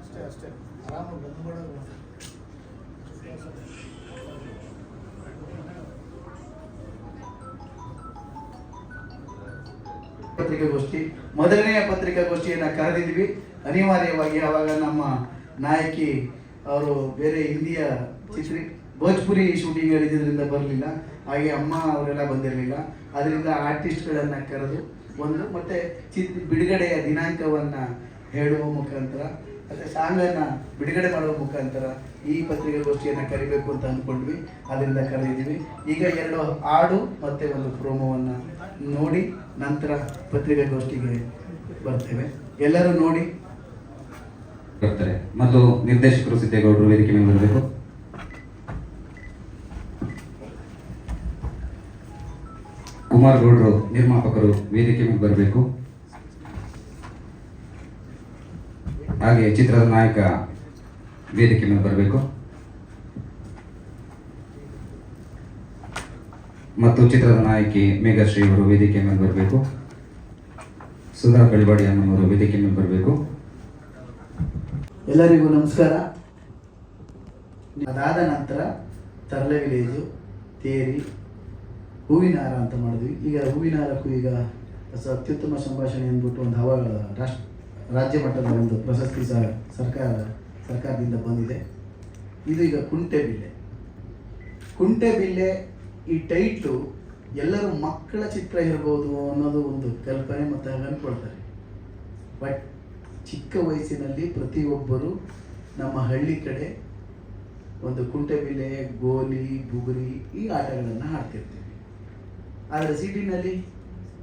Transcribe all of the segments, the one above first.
ಅಷ್ಟೇ ಅಷ್ಟೇ ಪತ್ರಿಕಾಗೋಷ್ಠಿ. ಮೊದಲನೆಯ ಪತ್ರಿಕಾಗೋಷ್ಠಿಯನ್ನು ಕರೆದಿದ್ವಿ. ಅನಿವಾರ್ಯವಾಗಿ ಅವಾಗ ನಮ್ಮ ನಾಯಕಿ ಅವರು ಬೇರೆ ಹಿಂದಿಯ ಚಿತ್ರಿ ಭೋಜ್ಪುರಿ ಶೂಟಿಂಗ್ ಹೇಳಿದ್ರಿಂದ ಬರಲಿಲ್ಲ. ಹಾಗೆ ಅಮ್ಮ ಅವರೆಲ್ಲ ಬಂದಿರಲಿಲ್ಲ. ಅದರಿಂದ ಆರ್ಟಿಸ್ಟ್ಗಳನ್ನು ಕರೆದು ಒಂದು ಮತ್ತೆ ಚಿತ್ ಬಿಡುಗಡೆಯ ದಿನಾಂಕವನ್ನು ಹೇಳುವ ಮುಖಾಂತರ, ಮತ್ತು ಸಾಂಗನ್ನು ಬಿಡುಗಡೆ ಮಾಡುವ ಮುಖಾಂತರ ಈ ಪತ್ರಿಕಾಗೋಷ್ಠಿಯನ್ನು ಕರಿಬೇಕು ಅಂತ ಅಂದ್ಕೊಂಡ್ವಿ. ಅದರಿಂದ ಕರೆದಿದ್ದೀವಿ. ಈಗ ಎರಡು ಹಾಡು ಮತ್ತು ಒಂದು ಪ್ರೋಮೋವನ್ನು ನೋಡಿ ನಂತರ ಪತ್ರಿಕಾಗೋಷ್ಠಿಗೆ ಬರ್ತೇವೆ. ಎಲ್ಲರೂ ನೋಡಿ. ಬರ್ತಾರೆ ಮತ್ತು ನಿರ್ದೇಶಕರು ಸಿದ್ದೇಗೌಡರು ವೇದಿಕೆ ಮೇಲೆ ಬರಬೇಕು. ಕುಮಾರ್ ಗೌಡರು ನಿರ್ಮಾಪಕರು ವೇದಿಕೆ ಮೇಲೆ ಬರಬೇಕು. ಹಾಗೆ ಚಿತ್ರದ ನಾಯಕ ವೇದಿಕೆ ಮೇಲೆ ಬರಬೇಕು. ಮತ್ತು ಚಿತ್ರದ ನಾಯಕಿ ಮೇಘಶ್ರೀ ಅವರು ವೇದಿಕೆ ಮೇಲೆ ಬರಬೇಕು. ಸುಧಾ ಕಳಿವಾಡಿ ಅಮ್ಮನವರು ವೇದಿಕೆ ಮೇಲೆ ಬರಬೇಕು. ಎಲ್ಲರಿಗೂ ನಮಸ್ಕಾರ. ಅದಾದ ನಂತರ ತರಲೆ ವಿಲೇಜು ತೇರಿ ಹೂವಿನಾರ ಅಂತ ಮಾಡಿದ್ವಿ. ಈಗ ಹೂವಿನಾರಕ್ಕೂ ಈಗ ಸ- ಅತ್ಯುತ್ತಮ ಸಂಭಾಷಣೆ ಅಂದ್ಬಿಟ್ಟು ಒಂದು ಹವಾಗಳ ರಾಷ್ಟ್ರ, ರಾಜ್ಯ ಮಟ್ಟದ ಒಂದು ಪ್ರಶಸ್ತಿ ಸಹ ಸರ್ಕಾರ, ಸರ್ಕಾರದಿಂದ ಬಂದಿದೆ. ಇದು ಈಗ ಕುಂಟೆಬಿಲ್ಲೆ ಕುಂಟೆಬಿಲ್ಲೆ ಈ ಟೈಟ್ಲು ಎಲ್ಲರೂ ಮಕ್ಕಳ ಚಿತ್ರ ಇರ್ಬೋದು ಅನ್ನೋದು ಒಂದು ಕಲ್ಪನೆ ಮತ್ತು ಅನ್ಕೊಳ್ತಾರೆ. ಬಟ್ ಚಿಕ್ಕ ವಯಸ್ಸಿನಲ್ಲಿ ಪ್ರತಿಯೊಬ್ಬರು ನಮ್ಮ ಹಳ್ಳಿ ಕಡೆ ಒಂದು ಕುಂಟೆಬಿಲೆ ಗೋಲಿ ಬುಗುರಿ ಈ ಆಟಗಳನ್ನು ಆಡ್ತಿರ್ತೀವಿ. ಆದರೆ ಸಿಟಿನಲ್ಲಿ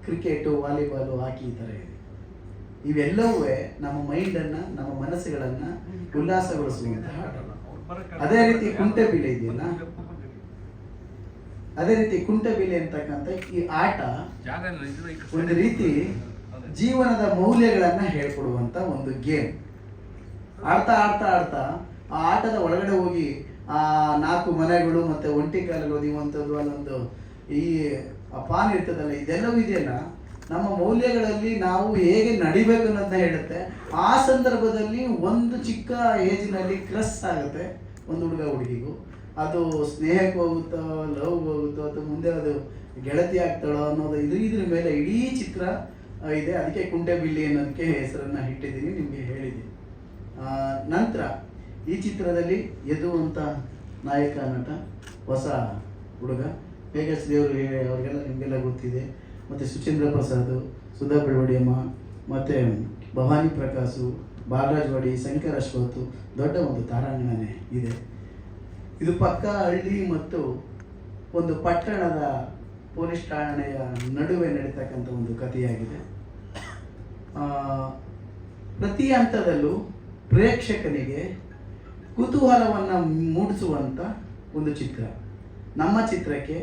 ಕ್ರಿಕೆಟು ವಾಲಿಬಾಲು ಹಾಕಿ ಈ ಥರ ಇದೆ. ಇವೆಲ್ಲವೂ ನಮ್ಮ ಮೈಂಡನ್ನು ನಮ್ಮ ಮನಸ್ಸುಗಳನ್ನು ಉಲ್ಲಾಸಗೊಳಿಸುವಂತಹ ಆಟ. ಅದೇ ರೀತಿ ಕುಂಟೆಬಿಲೆ ಇದೆಯಲ್ಲ? ಅದೇ ರೀತಿ ಕುಂಟೆಬಿಲೆ ಅಂತಕ್ಕಂಥ ಈ ಆಟ ಒಂದು ರೀತಿ ಜೀವನದ ಮೌಲ್ಯಗಳನ್ನ ಹೇಳ್ಕೊಡುವಂತ ಒಂದು ಗೇಮ್. ಆಡ್ತಾ ಆಡ್ತಾ ಆಡ್ತಾ ಆ ಆಟದ ಒಳಗಡೆ ಹೋಗಿ ಆ ನಾಲ್ಕು ಮನೆಗಳು ಮತ್ತೆ ಒಂಟಿ ಕಾಲಲ್ಲಿ ನೀವಂಥದ್ದು ಅಲ್ಲೊಂದು ಈ ಪಾನ್ ಇರ್ತದಲ್ಲ, ಇದೆಲ್ಲವೂ ಇದೆಯಲ್ಲ? ನಮ್ಮ ಮೌಲ್ಯಗಳಲ್ಲಿ ನಾವು ಹೇಗೆ ನಡಿಬೇಕು ಅನ್ನೋದನ್ನ ಹೇಳುತ್ತೆ. ಆ ಸಂದರ್ಭದಲ್ಲಿ ಒಂದು ಚಿಕ್ಕ ಏಜಿನಲ್ಲಿ ಕ್ರಸ್ ಆಗುತ್ತೆ ಒಂದು ಹುಡುಗ ಹುಡುಗಿಗೂ. ಅದು ಸ್ನೇಹಕ್ಕೆ ಹೋಗುತ್ತೋ ಲವ್ ಹೋಗುತ್ತೋ ಅಥವಾ ಮುಂದೆ ಅದು ಗೆಳತಿ ಆಗ್ತಾಳೋ ಅನ್ನೋದು ಇದು ಇದ್ರ ಮೇಲೆ ಇಡೀ ಚಿತ್ರ ಇದೆ. ಅದಕ್ಕೆ ಕುಂಟೆಬಿಲ್ಲಿ ಅನ್ನೋದಕ್ಕೆ ಹೆಸರನ್ನ ಇಟ್ಟಿದ್ದೀನಿ, ನಿಮಗೆ ಹೇಳಿದ್ದೀನಿ. ನಂತರ ಈ ಚಿತ್ರದಲ್ಲಿ ಎದುವಂತ ನಾಯಕ, ನಟ, ಹೊಸ ಹುಡುಗ ಬೇಗಸ್ ದೇವರು ಅವರಿಗೆಲ್ಲ ನಿಮಗೆಲ್ಲ ಗೊತ್ತಿದೆ. ಮತ್ತು ಸುಚೇಂದ್ರ ಪ್ರಸಾದ್, ಸುಧಾ ಬೆಳವಡಿಯಮ್ಮ ಮತ್ತು ಭವಾನಿ ಪ್ರಕಾಶು, ಬಾಲರಾಜ್ ವಾಡಿ, ಶಂಕರ್ ಅಶ್ವಥ್, ದೊಡ್ಡ ಒಂದು ತಾರಾಂಗಣನೆ ಇದೆ. ಇದು ಪಕ್ಕ ಹಳ್ಳಿ ಮತ್ತು ಒಂದು ಪಟ್ಟಣದ ಪೊಲೀಸ್ ಠಾಣೆಯ ನಡುವೆ ನಡೀತಕ್ಕಂಥ ಒಂದು ಕಥೆಯಾಗಿದೆ. ಪ್ರತಿ ಹಂತದಲ್ಲೂ ಪ್ರೇಕ್ಷಕನಿಗೆ ಕುತೂಹಲವನ್ನು ಮೂಡಿಸುವಂಥ ಒಂದು ಚಿತ್ರ. ನಮ್ಮ ಚಿತ್ರಕ್ಕೆ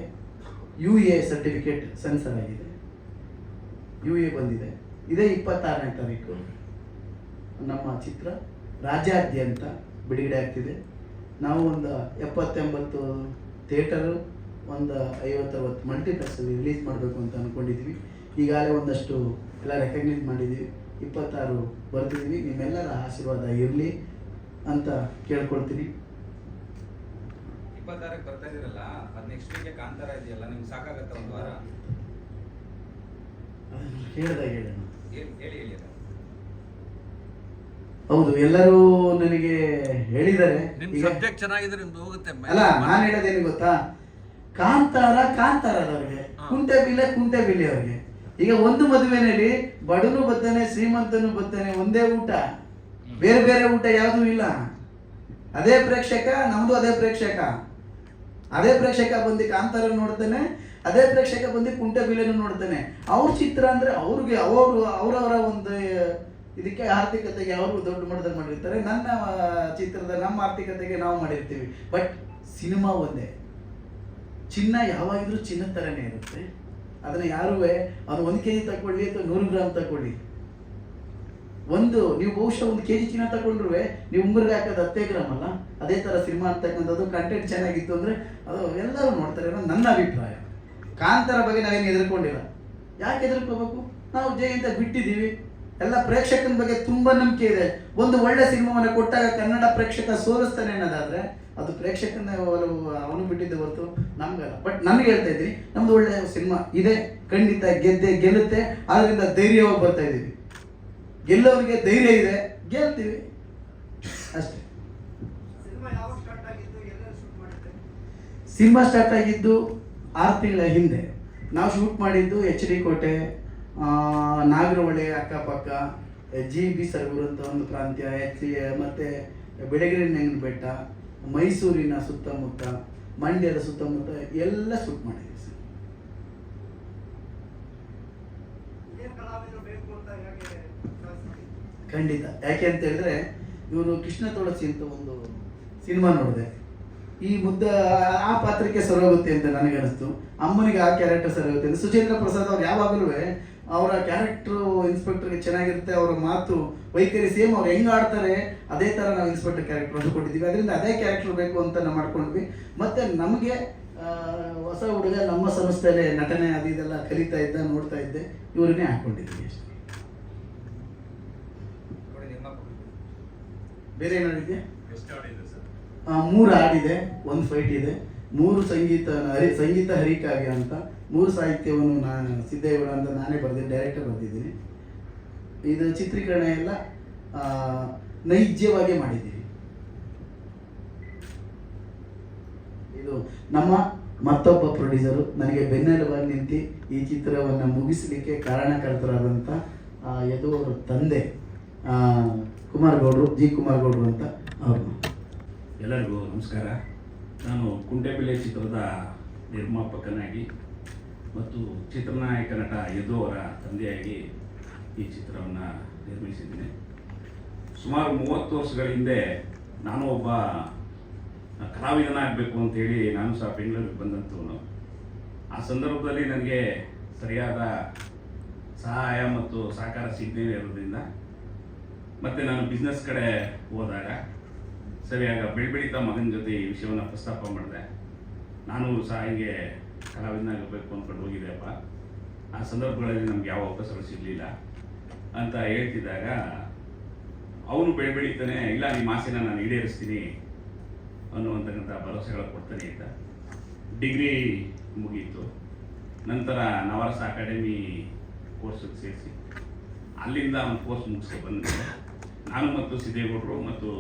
ಯು ಎ ಸರ್ಟಿಫಿಕೇಟ್ ಸೆನ್ಸರ್ ಆಗಿದೆ. ಯು ಎ ಬಂದಿದೆ. ಇದೇ ಇಪ್ಪತ್ತಾರನೇ ತಾರೀಕು ನಮ್ಮ ಚಿತ್ರ ರಾಜ್ಯಾದ್ಯಂತ ಬಿಡುಗಡೆ ಆಗ್ತಿದೆ. ನಾವು ಒಂದು ಎಪ್ಪತ್ತೆಂಬತ್ತು ಥಿಯೇಟರು, ಒಂದು ಐವತ್ತರವತ್ತು ಮಲ್ಟಿಪ್ಲೆಕ್ಸಲ್ಲಿ ರಿಲೀಸ್ ಮಾಡಬೇಕು ಅಂತ ಅಂದ್ಕೊಂಡಿದ್ವಿ ಈಗಾಗಲೇ ಒಂದಷ್ಟು ಎಲ್ಲ ರೆಕಗ್ನೈಸ್ ಮಾಡಿದ್ದೀವಿ ಇಪ್ಪತ್ತಾರು ಬರ್ತಿದ್ದೀವಿ ನಿಮ್ಮೆಲ್ಲರ ಆಶೀರ್ವಾದ ಇರಲಿ ಅಂತ ಕೇಳ್ಕೊಳ್ತೀನಿ. ಇಪ್ಪತ್ತಾರಕ್ಕೆ ಬರ್ತಾ ಇದೀರಲ್ಲ ಅದು ನೆಕ್ಸ್ಟ್ ವೀಕ್ ಕಾಂತಾರ ಇದೆಯಲ್ಲ ನಿಮ್ಗೆ ಸಾಕಾಗತ್ತ ಒಂದು ವಾರ? ಹೇಳ್ದಾಗ ಹೇಳೋಣ. ಹೇಳಿ ಹೇಳಿ ಹೌದು ಎಲ್ಲರೂ ನನಗೆ ಹೇಳಿದ್ದಾರೆ. ನಿಮ್ ಈಗ ಸಬ್ಜೆಕ್ಟ್ ಚೆನ್ನಾಗಿದ್ರೆ ನಿಮ್ದು ಹೋಗುತ್ತೆ ಅಲ್ಲ ನಾನು ಹೇಳೋದೇನು ಗೊತ್ತಾ? ಕಾಂತಾರ ಕಾಂತಾರ ಅವ್ರಿಗೆ. ಕುಂಟೆ ಬಿಲ್ಲೆ ಕುಂಟೆ ಬಿಲ್ಲೆ ಅವ್ರಿಗೆ. ಈಗ ಒಂದು ಮದುವೆನಲ್ಲಿ ಬಡನು ಬತ್ತಾನೆ, ಶ್ರೀಮಂತನು ಬತ್ತಾನೆ, ಒಂದೇ ಊಟ. ಬೇರೆ ಬೇರೆ ಊಟ ಯಾವುದೂ ಇಲ್ಲ. ಅದೇ ಪ್ರೇಕ್ಷಕ, ನಮ್ದು ಅದೇ ಪ್ರೇಕ್ಷಕ. ಅದೇ ಪ್ರೇಕ್ಷಕ ಬಂದು ಕಾಂತಾರ ನೋಡ್ತಾನೆ, ಅದೇ ಪ್ರೇಕ್ಷಕ ಬಂದು ಕುಂಟೆ ಬಿಲ್ಲೆನು ನೋಡ್ತಾನೆ. ಅವ್ರ ಚಿತ್ರ ಅಂದ್ರೆ ಅವ್ರಿಗೆ, ಅವರು, ಅವರವರ ಒಂದು, ಇದಕ್ಕೆ ಆರ್ಥಿಕತೆಗೆ ಅವರು ದೊಡ್ಡ ಮಟ್ಟದಲ್ಲಿ ಮಾಡಿರ್ತಾರೆ. ನನ್ನ ಚಿತ್ರದ ನಮ್ಮ ಆರ್ಥಿಕತೆಗೆ ನಾವು ಮಾಡಿರ್ತೀವಿ. ಬಟ್ ಸಿನಿಮಾ ಒಂದೇ. ಚಿನ್ನ ಯಾವಾಗಿದ್ರೂ ಚಿನ್ನದ ಥರನೇ ಇರುತ್ತೆ. ಅದನ್ನ ಯಾರೂ ಅವನು ಒಂದು ಕೆ ಜಿ ತಗೊಳ್ಳಿ ಅಥವಾ ನೂರು ಗ್ರಾಮ್ ತಗೊಳ್ಳಿ ಒಂದು, ನೀವು ಬಹುಶಃ ಒಂದು ಕೆ ಜಿ ಚಿನ್ನ ತಗೊಂಡ್ರು ನೀವು ಉಂಗುರ್ಗೆ ಹಾಕೋದು ಹತ್ತೇ ಗ್ರಾಮ್ ಅಲ್ಲ? ಅದೇ ಥರ ಸಿನಿಮಾ ಅಂತಕ್ಕಂಥದ್ದು ಕಂಟೆಂಟ್ ಚೆನ್ನಾಗಿತ್ತು ಅಂದರೆ ಅದು ಎಲ್ಲರೂ ನೋಡ್ತಾರೆ ಅನ್ನೋದು ನನ್ನ ಅಭಿಪ್ರಾಯ. ಕಾಂತರ ಬಗ್ಗೆ ನಾವೇನು ಎದುರ್ಕೊಂಡಿಲ್ಲ ಯಾಕೆ ಹೆದರ್ಕೋಬೇಕು? ನಾವು ಜಯಂತ ಬಿಟ್ಟಿದ್ದೀವಿ. ಎಲ್ಲ ಪ್ರೇಕ್ಷಕನ ಬಗ್ಗೆ ತುಂಬ ನಂಬಿಕೆ ಇದೆ. ಒಂದು ಒಳ್ಳೆ ಸಿನಿಮಾವನ್ನು ಕೊಟ್ಟಾಗ ಕನ್ನಡ ಪ್ರೇಕ್ಷಕ ಸೋಲಿಸ್ತಾನೆ ಅನ್ನೋದಾದ್ರೆ ಅದು ಪ್ರೇಕ್ಷಕನ ಒಲವು ಅವನು ಬಿಟ್ಟಿದ್ದೆ ಹೊರತು ನಮ್ಗಲ್ಲ. ಬಟ್ ನನಗೆ ಹೇಳ್ತಾ ಇದ್ದೀನಿ ನಮ್ದು ಒಳ್ಳೆ ಸಿನಿಮಾ ಇದೆ ಖಂಡಿತ ಗೆದ್ದೆ ಗೆಲ್ಲುತ್ತೆ ಆದ್ರಿಂದ ಧೈರ್ಯವಾಗಿ ಬರ್ತಾ ಇದ್ದೀವಿ. ಗೆಲ್ಲೋರಿಗೆ ಧೈರ್ಯ ಇದೆ ಗೆಲ್ತೀವಿ. ಅಷ್ಟೇ. ಸಿನಿಮಾ ಸ್ಟಾರ್ಟ್ ಆಗಿದ್ದು ಆರು ತಿಂಗಳ ಹಿಂದೆ. ನಾವು ಶೂಟ್ ಮಾಡಿದ್ದು ಎಚ್ ಡಿ ಕೋಟೆ ನಾಗರಹೊಳೆ ಅಕ್ಕಪಕ್ಕ ಜಿ ಬಿ ಸರ್ಗೂರು ಅಂತ ಒಂದು ಪ್ರಾಂತ್ಯ ಎಚ್ ಮತ್ತು ಬೆಳಗಿರಿ ನೆಂಗನ ಬೆಟ್ಟ. ಮೈಸೂರಿನ ಸುತ್ತಮುತ್ತ ಮಂಡ್ಯದ ಸುತ್ತಮುತ್ತ ಎಲ್ಲ ಶೂಟ್ ಮಾಡಿದ್ದೀವಿ ಸರ್. ಖಂಡಿತ. ಯಾಕೆ ಅಂತ ಹೇಳಿದ್ರೆ ಇವರು ಕೃಷ್ಣ ತುಳಸಿ ಅಂತ ಒಂದು ಸಿನಿಮಾ ನೋಡಿದೆ. ಈ ಮುದ್ದ ಆ ಪಾತ್ರಕ್ಕೆ ಸರೋಗುತ್ತೆ ಅಂತ ನನಗೆ ಅನಿಸ್ತು ಅಮ್ಮನಿಗೆ ಆ ಕ್ಯಾರೆಕ್ಟರ್ ಸರೋಗುತ್ತೆ ಅಂತ. ಸುಚೇಂದ್ರ ಪ್ರಸಾದ್ ಅವ್ರು ಯಾವಾಗಲೂ ಅವರ ಕ್ಯಾರೆಕ್ಟ್ರು ಇನ್ಸ್ಪೆಕ್ಟರ್ಗೆ ಚೆನ್ನಾಗಿರುತ್ತೆ ಅವರ ಮಾತು ವೈಖರಿ ಸೇಮ್ ಅವ್ರು ಹೆಂಗ್ ಆಡ್ತಾರೆ ಅದೇ ಥರ ನಾವು ಇನ್ಸ್ಪೆಕ್ಟರ್ ಕ್ಯಾರೆಕ್ಟರ್ ಅಂತ ಕೊಟ್ಟಿದ್ದೀವಿ. ಅದರಿಂದ ಅದೇ ಕ್ಯಾರೆಕ್ಟರ್ ಬೇಕು ಅಂತ ನಾವು ಮಾಡ್ಕೊಂಡ್ವಿ. ಮತ್ತೆ ನಮಗೆ ಹೊಸ ಹುಡುಗ ನಮ್ಮ ಸಂಸ್ಥೆಯಲ್ಲೇ ನಟನೆ ಅದು ಇದೆಲ್ಲ ಕಲಿತಾ ಇದ್ದ ನೋಡ್ತಾ ಇದ್ದೆ ಇವರನ್ನೇ ಹಾಕೊಂಡಿದ್ದೀವಿ ಅಷ್ಟೇ. ಬೇರೆ ಏನಾಡಿದೆ ಮೂರು ಹಾಡಿದೆ ಒಂದು ಫೈಟ್ ಇದೆ. ಮೂರು ಸಂಗೀತ ಹರಿ ಸಂಗೀತ ಹರಿಕಾವ್ಯ ಅಂತ. ಮೂರು ಸಾಹಿತ್ಯವನ್ನು ನಾನು ಸಿದ್ದೇಗೌಡ ಅಂತ ನಾನೇ ಬರೆದಿದ್ದೆ ಡೈರೆಕ್ಟರ್ ಬರೆದಿದ್ದೀನಿ. ಇದು ಚಿತ್ರೀಕರಣ ಎಲ್ಲ ನೈಜವಾಗಿ ಮಾಡಿದ್ದೀವಿ. ಇದು ನಮ್ಮ ಮತ್ತೊಬ್ಬ ಪ್ರೊಡ್ಯೂಸರು ನನಗೆ ಬೆನ್ನೆಲುಬಾಗಿ ನಿಂತು ಈ ಚಿತ್ರವನ್ನು ಮುಗಿಸಲಿಕ್ಕೆ ಕಾರಣಕರ್ತರಾದಂಥ ಯದು ಅವರ ತಂದೆ ಆ, ಕುಮಾರ್ ಗೌಡ್ರು ಜಿ. ಕುಮಾರ್ ಗೌಡ್ರು ಅಂತ ಅವರು. ಎಲ್ಲರಿಗೂ ನಮಸ್ಕಾರ. ನಾನು ಕುಂಟೆಬಿಳೆ ಚಿತ್ರದ ನಿರ್ಮಾಪಕನಾಗಿ ಮತ್ತು ಚಿತ್ರನಾಯಕ ನಟ ಯದು ಅವರ ತಂದೆಯಾಗಿ ಈ ಚಿತ್ರವನ್ನು ನಿರ್ಮಿಸಿದ್ದೀನಿ. ಸುಮಾರು ಮೂವತ್ತು ವರ್ಷಗಳ ಹಿಂದೆ ನಾನು ಒಬ್ಬ ಕಲಾವಿದನಾಗಬೇಕು ಅಂತೇಳಿ ನಾನು ಸಹ ಬೆಂಗಳೂರಿಗೆ ಬಂದಂಥವನು. ಆ ಸಂದರ್ಭದಲ್ಲಿ ನನಗೆ ಸರಿಯಾದ ಸಹಾಯ ಮತ್ತು ಸಹಕಾರ ಸಿಗದೇ ಇರೋದ್ರಿಂದ ಮತ್ತು ನಾನು ಬಿಸ್ನೆಸ್ ಕಡೆ ಹೋದಾಗ ಸರಿಯಾಗ ಬೆಳಿತಾ ಮಗನ ಜೊತೆ ಈ ವಿಷಯವನ್ನು ಪ್ರಸ್ತಾಪ ಮಾಡಿದೆ. ನಾನು ಸಹ ಹಿಂಗೆ ಕಲಾವಿದನಾಗಬೇಕು ಅಂದ್ಕೊಂಡು ಹೋಗಿದ್ದೆಪ್ಪ ಆ ಸಂದರ್ಭಗಳಲ್ಲಿ ನಮ್ಗೆ ಯಾವ ಅವಕಾಶಗಳು ಸಿಗಲಿಲ್ಲ. ಅಂತ ಹೇಳ್ತಿದ್ದಾಗ, ಅವನು ಬೆಳೆ ಬೆಳೀತಾನೆ ಇಲ್ಲ ನಿಮ್ಮ ಆಸೆನ ನಾನು ಈಡೇರಿಸ್ತೀನಿ ಅನ್ನುವಂತಕ್ಕಂಥ ಭರವಸೆಗಳು ಕೊಡ್ತಾನೆ ಅಂತ. ಡಿಗ್ರಿ ಮುಗೀತು. ನಂತರ ನವರಸ ಅಕಾಡೆಮಿ ಕೋರ್ಸಿಗೆ ಸೇರಿಸಿ. ಅಲ್ಲಿಂದ ಅವನು ಕೋರ್ಸ್ ಮುಗಿಸಿ ಬಂದ. ನಾನು ಮತ್ತು ಸಿದ್ದೇಗೌಡರು ಮತ್ತು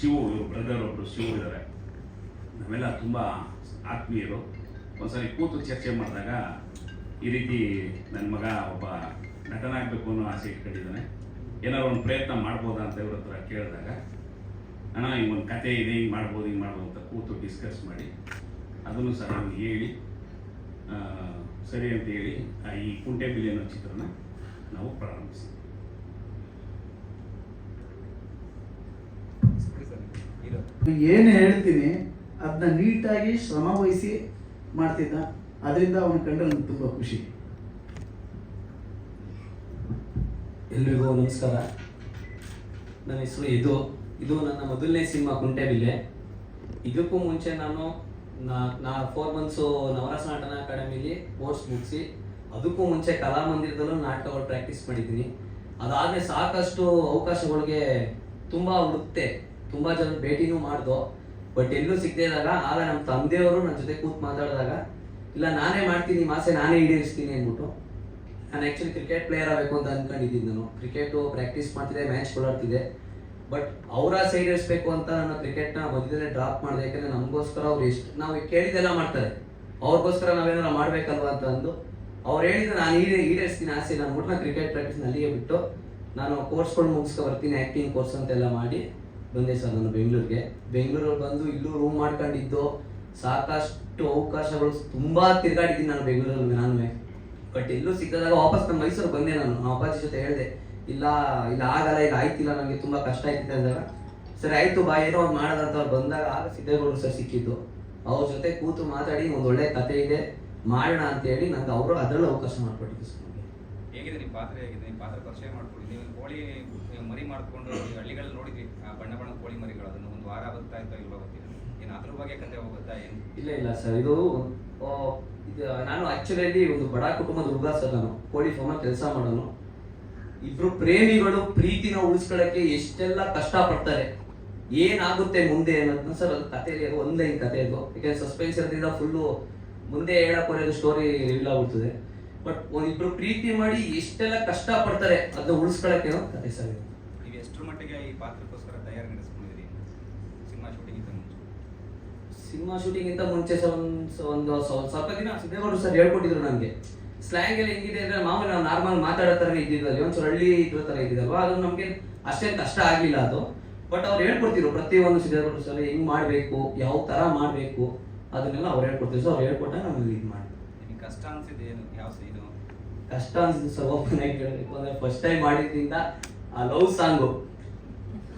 ಶಿವು, ಇವರು ಬ್ರದರ್ ಒಬ್ಬರು ಶಿವು ಇದ್ದಾರೆ. ನಾವೆಲ್ಲ ತುಂಬ ಆತ್ಮೀಯರು. ಒಂದ್ಸರಿ ಕೂತು ಚರ್ಚೆ ಮಾಡಿದಾಗ ಈ ರೀತಿ ನನ್ನ ಮಗ ಒಬ್ಬ ನಟನಾಗಬೇಕು ಅನ್ನೋ ಆಸೆ ಇಟ್ಕೊಂಡಿದ್ದಾನೆ. ಏನಾದ್ರು ಒಂದು ಪ್ರಯತ್ನ ಮಾಡ್ಬೋದಾ ಅಂತ ಇವ್ರ ಹತ್ರ ಕೇಳಿದಾಗ, ಅಣ್ಣ ಹಿಂಗೆ ಒಂದು ಕತೆ ಇದೆ, ಹಿಂಗೆ ಮಾಡ್ಬೋದು ಹಿಂಗೆ ಮಾಡ್ಬೋದು ಅಂತ ಕೂತು ಡಿಸ್ಕಸ್ ಮಾಡಿ, ಅದನ್ನು ಸಹ ನಾವು ಹೇಳಿ ಸರಿ ಅಂತ ಹೇಳಿ ಆ ಈ ಕುಂಟೆಬಿಲಿ ಅನ್ನೋ ಚಿತ್ರನ ನಾವು ಪ್ರಾರಂಭಿಸಿದ್ವಿ. ಏನು ಹೇಳ್ತೀನಿ ಅದನ್ನ ನೀಟಾಗಿ ಶ್ರಮ ವಹಿಸಿ ಮಾಡ್ತಿದ್ದ. ಅದರಿಂದ ಅವನ ಕಂಡ್ರೆ ನನಗೆ ತುಂಬ ಖುಷಿ. ಎಲ್ರಿಗೂ ನಮಸ್ಕಾರ. ನನ್ನ ಹೆಸರು ಇದು ಇದು ನನ್ನ ಮೊದಲನೇ ಸಿನಿಮಾ ಕುಂಟೆಬಿಲ್ಲೆ. ಇದಕ್ಕೂ ಮುಂಚೆ ನಾನು ನಾ ಫೋರ್ ಮಂತ್ಸು ನವರಸ ನಾಟನ ಅಕಾಡೆಮಿಲಿ ಕೋರ್ಸ್ ಮುಗಿಸಿ, ಅದಕ್ಕೂ ಮುಂಚೆ ಕಲಾಮಂದಿರದಲ್ಲೂ ನಾಟಕಗಳು ಪ್ರಾಕ್ಟೀಸ್ ಮಾಡಿದ್ದೀನಿ. ಅದಾದರೆ ಸಾಕಷ್ಟು ಅವಕಾಶಗಳಿಗೆ ತುಂಬ ಹುಡುಕ್ತೆ. ತುಂಬ ಜನ ಭೇಟಿನೂ ಮಾಡ್ದೋ. ಬಟ್ ಎಲ್ಲೂ ಸಿಗದೆ ಇದ್ದಾಗ ಆಗ ನಮ್ಮ ತಂದೆಯವರು ನನ್ನ ಜೊತೆ ಕೂತ್ ಮಾತಾಡಿದಾಗ, ಇಲ್ಲ, ನಾನೇ ಮಾಡ್ತೀನಿ ಆಸೆ ನಾನೇ ಈಡೇರಿಸ್ತೀನಿ, ಅಂದ್ಬಿಟ್ಟು. ನಾನು ಆ್ಯಕ್ಚುಲಿ ಕ್ರಿಕೆಟ್ ಪ್ಲೇಯರ್ ಆಗಬೇಕು ಅಂತ ಅಂದ್ಕೊಂಡಿದ್ದೀನಿ ನಾನು. ಕ್ರಿಕೆಟು ಪ್ರಾಕ್ಟೀಸ್ ಮಾಡ್ತಿದ್ದೆ ಮ್ಯಾಚ್ ಕೊಡಾಡ್ತಿದ್ದೆ ಬಟ್ ಅವರ ಸೈಡ್ ಅಂತ ನಾನು ಕ್ರಿಕೆಟ್ನ ಮಧ್ಯದಲ್ಲೇ ಡ್ರಾಪ್ ಮಾಡಿದೆ. ಯಾಕಂದರೆ ನಮಗೋಸ್ಕರ ಅವ್ರು ಎಷ್ಟು, ನಾವು ಕೇಳಿದೆಲ್ಲ ಮಾಡ್ತಾರೆ. ಅವ್ರಿಗೋಸ್ಕರ ನಾವೇನಾರ ಮಾಡಬೇಕಲ್ವ ಅಂತ ಅಂದು ಅವ್ರು ಹೇಳಿದ್ರೆ, ನಾನು ಈಡೇ, ಈಡೇರಿಸ್ತೀನಿ, ಆಸೆ ನಾನು ಮುಟ್ಟಿನ ಕ್ರಿಕೆಟ್ ಪ್ರಾಕ್ಟೀಸ್ ಅಲ್ಲಿಗೆ ಬಿಟ್ಟು, ನಾನು ಕೋರ್ಸ್ಗಳು ಮುಗಿಸ್ಕೊ ಬರ್ತೀನಿ ಆ್ಯಕ್ಟಿಂಗ್ ಕೋರ್ಸ್ ಅಂತೆಲ್ಲ ಮಾಡಿ. ಬಂದೆ ಸರ್ ನಾನು ಬೆಂಗಳೂರಿಗೆ. ಬೆಂಗಳೂರಲ್ಲಿ ಬಂದು ಇಲ್ಲೂ ರೂಮ್ ಮಾಡ್ಕೊಂಡಿದ್ದು ಸಾಕಷ್ಟು ಅವಕಾಶಗಳು ತುಂಬಾ ತಿರುಗಾಡಿದ್ದೀನಿ ನಾನು ಬೆಂಗಳೂರಲ್ಲಿ ನಾನು ಬಟ್ ಎಲ್ಲೂ ಸಿಕ್ಕದಾಗ ವಾಪಸ್ ನಮ್ಮ ಮೈಸೂರು ಬಂದೆ ನಾನು. ನಮ್ಮ ಅಪ್ಪಾಜಿ ಜೊತೆ ಹೇಳಿದೆ, ಇಲ್ಲ ಇಲ್ಲ ಆಗಲ್ಲ, ಇಲ್ಲ ಆಯ್ತಿಲ್ಲ ನನಗೆ ತುಂಬಾ ಕಷ್ಟ ಆಯ್ತಿದೆ ಅಂದಾಗ, ಸರಿ ಆಯ್ತು, ಬಾ, ಏನೋ ಅವ್ರು ಮಾಡೋದಂತ ಅವ್ರು ಬಂದಾಗ ಆಗ ಸಿದ್ದೇಗೌಡರು ಸರ್ ಸಿಕ್ಕಿದ್ದು. ಅವ್ರ ಜೊತೆ ಕೂತು ಮಾತಾಡಿ ಒಂದು ಒಳ್ಳೆ ಕತೆ ಇದೆ, ಮಾಡೋಣ ಅಂತ ಹೇಳಿ ನಂಗೆ ಅವರು ಅದರಲ್ಲೂ ಅವಕಾಶ ಮಾಡಿಕೊಟ್ಟಿದ್ದು ಸರ್ ಹೇಗಿದೆ ನಿಮ್ಮ ಪಾತ್ರ, ಹೇಗಿದೆ ನಿಮ್ಮ ಪಾತ್ರ ಪರಿಚಯ ಮಾಡಿಕೊಡಿ. ನೀವು ಕೋಳಿ ನೀವು ಮರಿ ಮಾಡಿಕೊಂಡು ಹಳ್ಳಿಗಳಲ್ಲಿ ನೋಡಿದ್ವಿ, ಆ ಬಣ್ಣ ಬಣ್ಣದ ಕೋಳಿ ಮರಿಗಳು, ಅದನ್ನು ಒಂದು ವಾರ ಬದುಕ್ತಾ ಇತ್ತೋ ಇಲ್ವಾ ಗೊತ್ತಿಲ್ಲ. ಏನು ಅದ್ರ ಬಗ್ಗೆ ಕತೆ ಹೋಗುತ್ತಾ ಏನು? ಇಲ್ಲ ಇಲ್ಲ ಸರ್, ಇದು ಇದು, ನಾನು ಆಕ್ಚುಲಿ ಒಂದು ಬಡ ಕುಟುಂಬದ ಹುಡುಗ ಸರ್ ನಾನು, ಕೋಳಿ ಫಾರ್ಮ್ ಕೆಲಸ ಮಾಡೋನು. ಇಬ್ರು ಪ್ರೇಮಿಗಳು ಪ್ರೀತಿನ ಉಳಿಸ್ಕೊಳ್ಳಕ್ಕೆ ಎಷ್ಟೆಲ್ಲ ಕಷ್ಟ ಪಡ್ತಾರೆ ಏನಾಗುತ್ತೆ ಮುಂದೆ ಅನ್ನೋದನ್ನ ಸರ್ ಅದು ಕಥೆಯಲ್ಲಿ ಒಂದೇ ಕತೆ ಇದು ಯಾಕಂದ್ರೆ ಸಸ್ಪೆನ್ಸ್ ಇರೋದ್ರಿಂದ ಫುಲ್ಲು ಮುಂದೆ ಹೇಳಕ್ ಸ್ಟೋರಿ ರಿವೀಲ್ ಆಗ್ಬಿಡ್ತದೆ. ಬಟ್ ಒಂದಿಬ್ರು ಪ್ರೀತಿ ಮಾಡಿ ಎಷ್ಟೆಲ್ಲ ಕಷ್ಟ ಪಡ್ತಾರೆ ಅದನ್ನ ಉಳಿಸ್ಕೊಳಕ್ಕೆ ಕತೆ ಸರಿ. ನೀವು ಎಷ್ಟರ ಮಟ್ಟಿಗೆ ಈ ಪಾತ್ರಕ್ಕೋಸ್ಕರ ತಯಾರಿ ನಡೆಸ್ಕೊಂಡಿದ್ದೀರಿ? ಸಿನಿಮಾ ಶೂಟಿಂಗ್ ಇಂತ ಮುಂಚೆ. ಸಿನಿಮಾ ಶೂಟಿಂಗ್ ಇಂತ ಮುಂಚೆ ಒಂದು ಒಂದು ಸ್ವ- ಸ್ವಲ್ಪ ದಿನ ಸಿದ್ದೇಗೌಡರು ಸರ್ ಹೇಳ್ಕೊಟ್ಟಿದ್ರು ನನಗೆ ಸ್ಲ್ಯಾಂಗ್ ಎಲ್ಲ ಹೆಂಗಿದೆ ಅಂದ್ರೆ ಮಾಮೂಲಿ ನಾವು ನಾರ್ಮಲ್ ಮಾತಾಡೋ ಥರನೇ ಇದ್ದಿದ್ದಲ್ಲಿ ಒಂದ್ಸಲ ಹಳ್ಳಿ ಇದ್ರ ಥರ ಇದ್ದಿದ್ದಲ್ವಾ ಅದು ನಮಗೆ ಅಷ್ಟೇ ಕಷ್ಟ ಆಗಲಿಲ್ಲ ಅದು. ಬಟ್ ಅವ್ರು ಹೇಳ್ಕೊಡ್ತಿದ್ರು ಪ್ರತಿಯೊಂದು ಸಿದ್ದೇಗೌಡರು ಸರ್ ಹೆಂಗ್ ಮಾಡಬೇಕು ಯಾವ ಥರ ಮಾಡಬೇಕು? ಅದನ್ನೆಲ್ಲ ಅವ್ರು ಹೇಳ್ಕೊಡ್ತಿದ್ರು. ಸೊ ಅವ್ರು ಹೇಳ್ಕೊಟ್ಟಾಗ ನಮಗೆ ಇದು ಮಾಡಿ ಕಷ್ಟ ಅನ್ಸಿದ್ದು ಏನು ಯಾವ ಇದು ಕಷ್ಟ ಅನ್ಸಿದ್ದು ಸ್ವಲ್ಪ ಹೇಳಬೇಕು ಅಂದ್ರೆ ಫಸ್ಟ್ ಟೈಮ್ ಮಾಡಿದ್ರಿಂದ ಆ ಲವ್ ಸಾಂಗು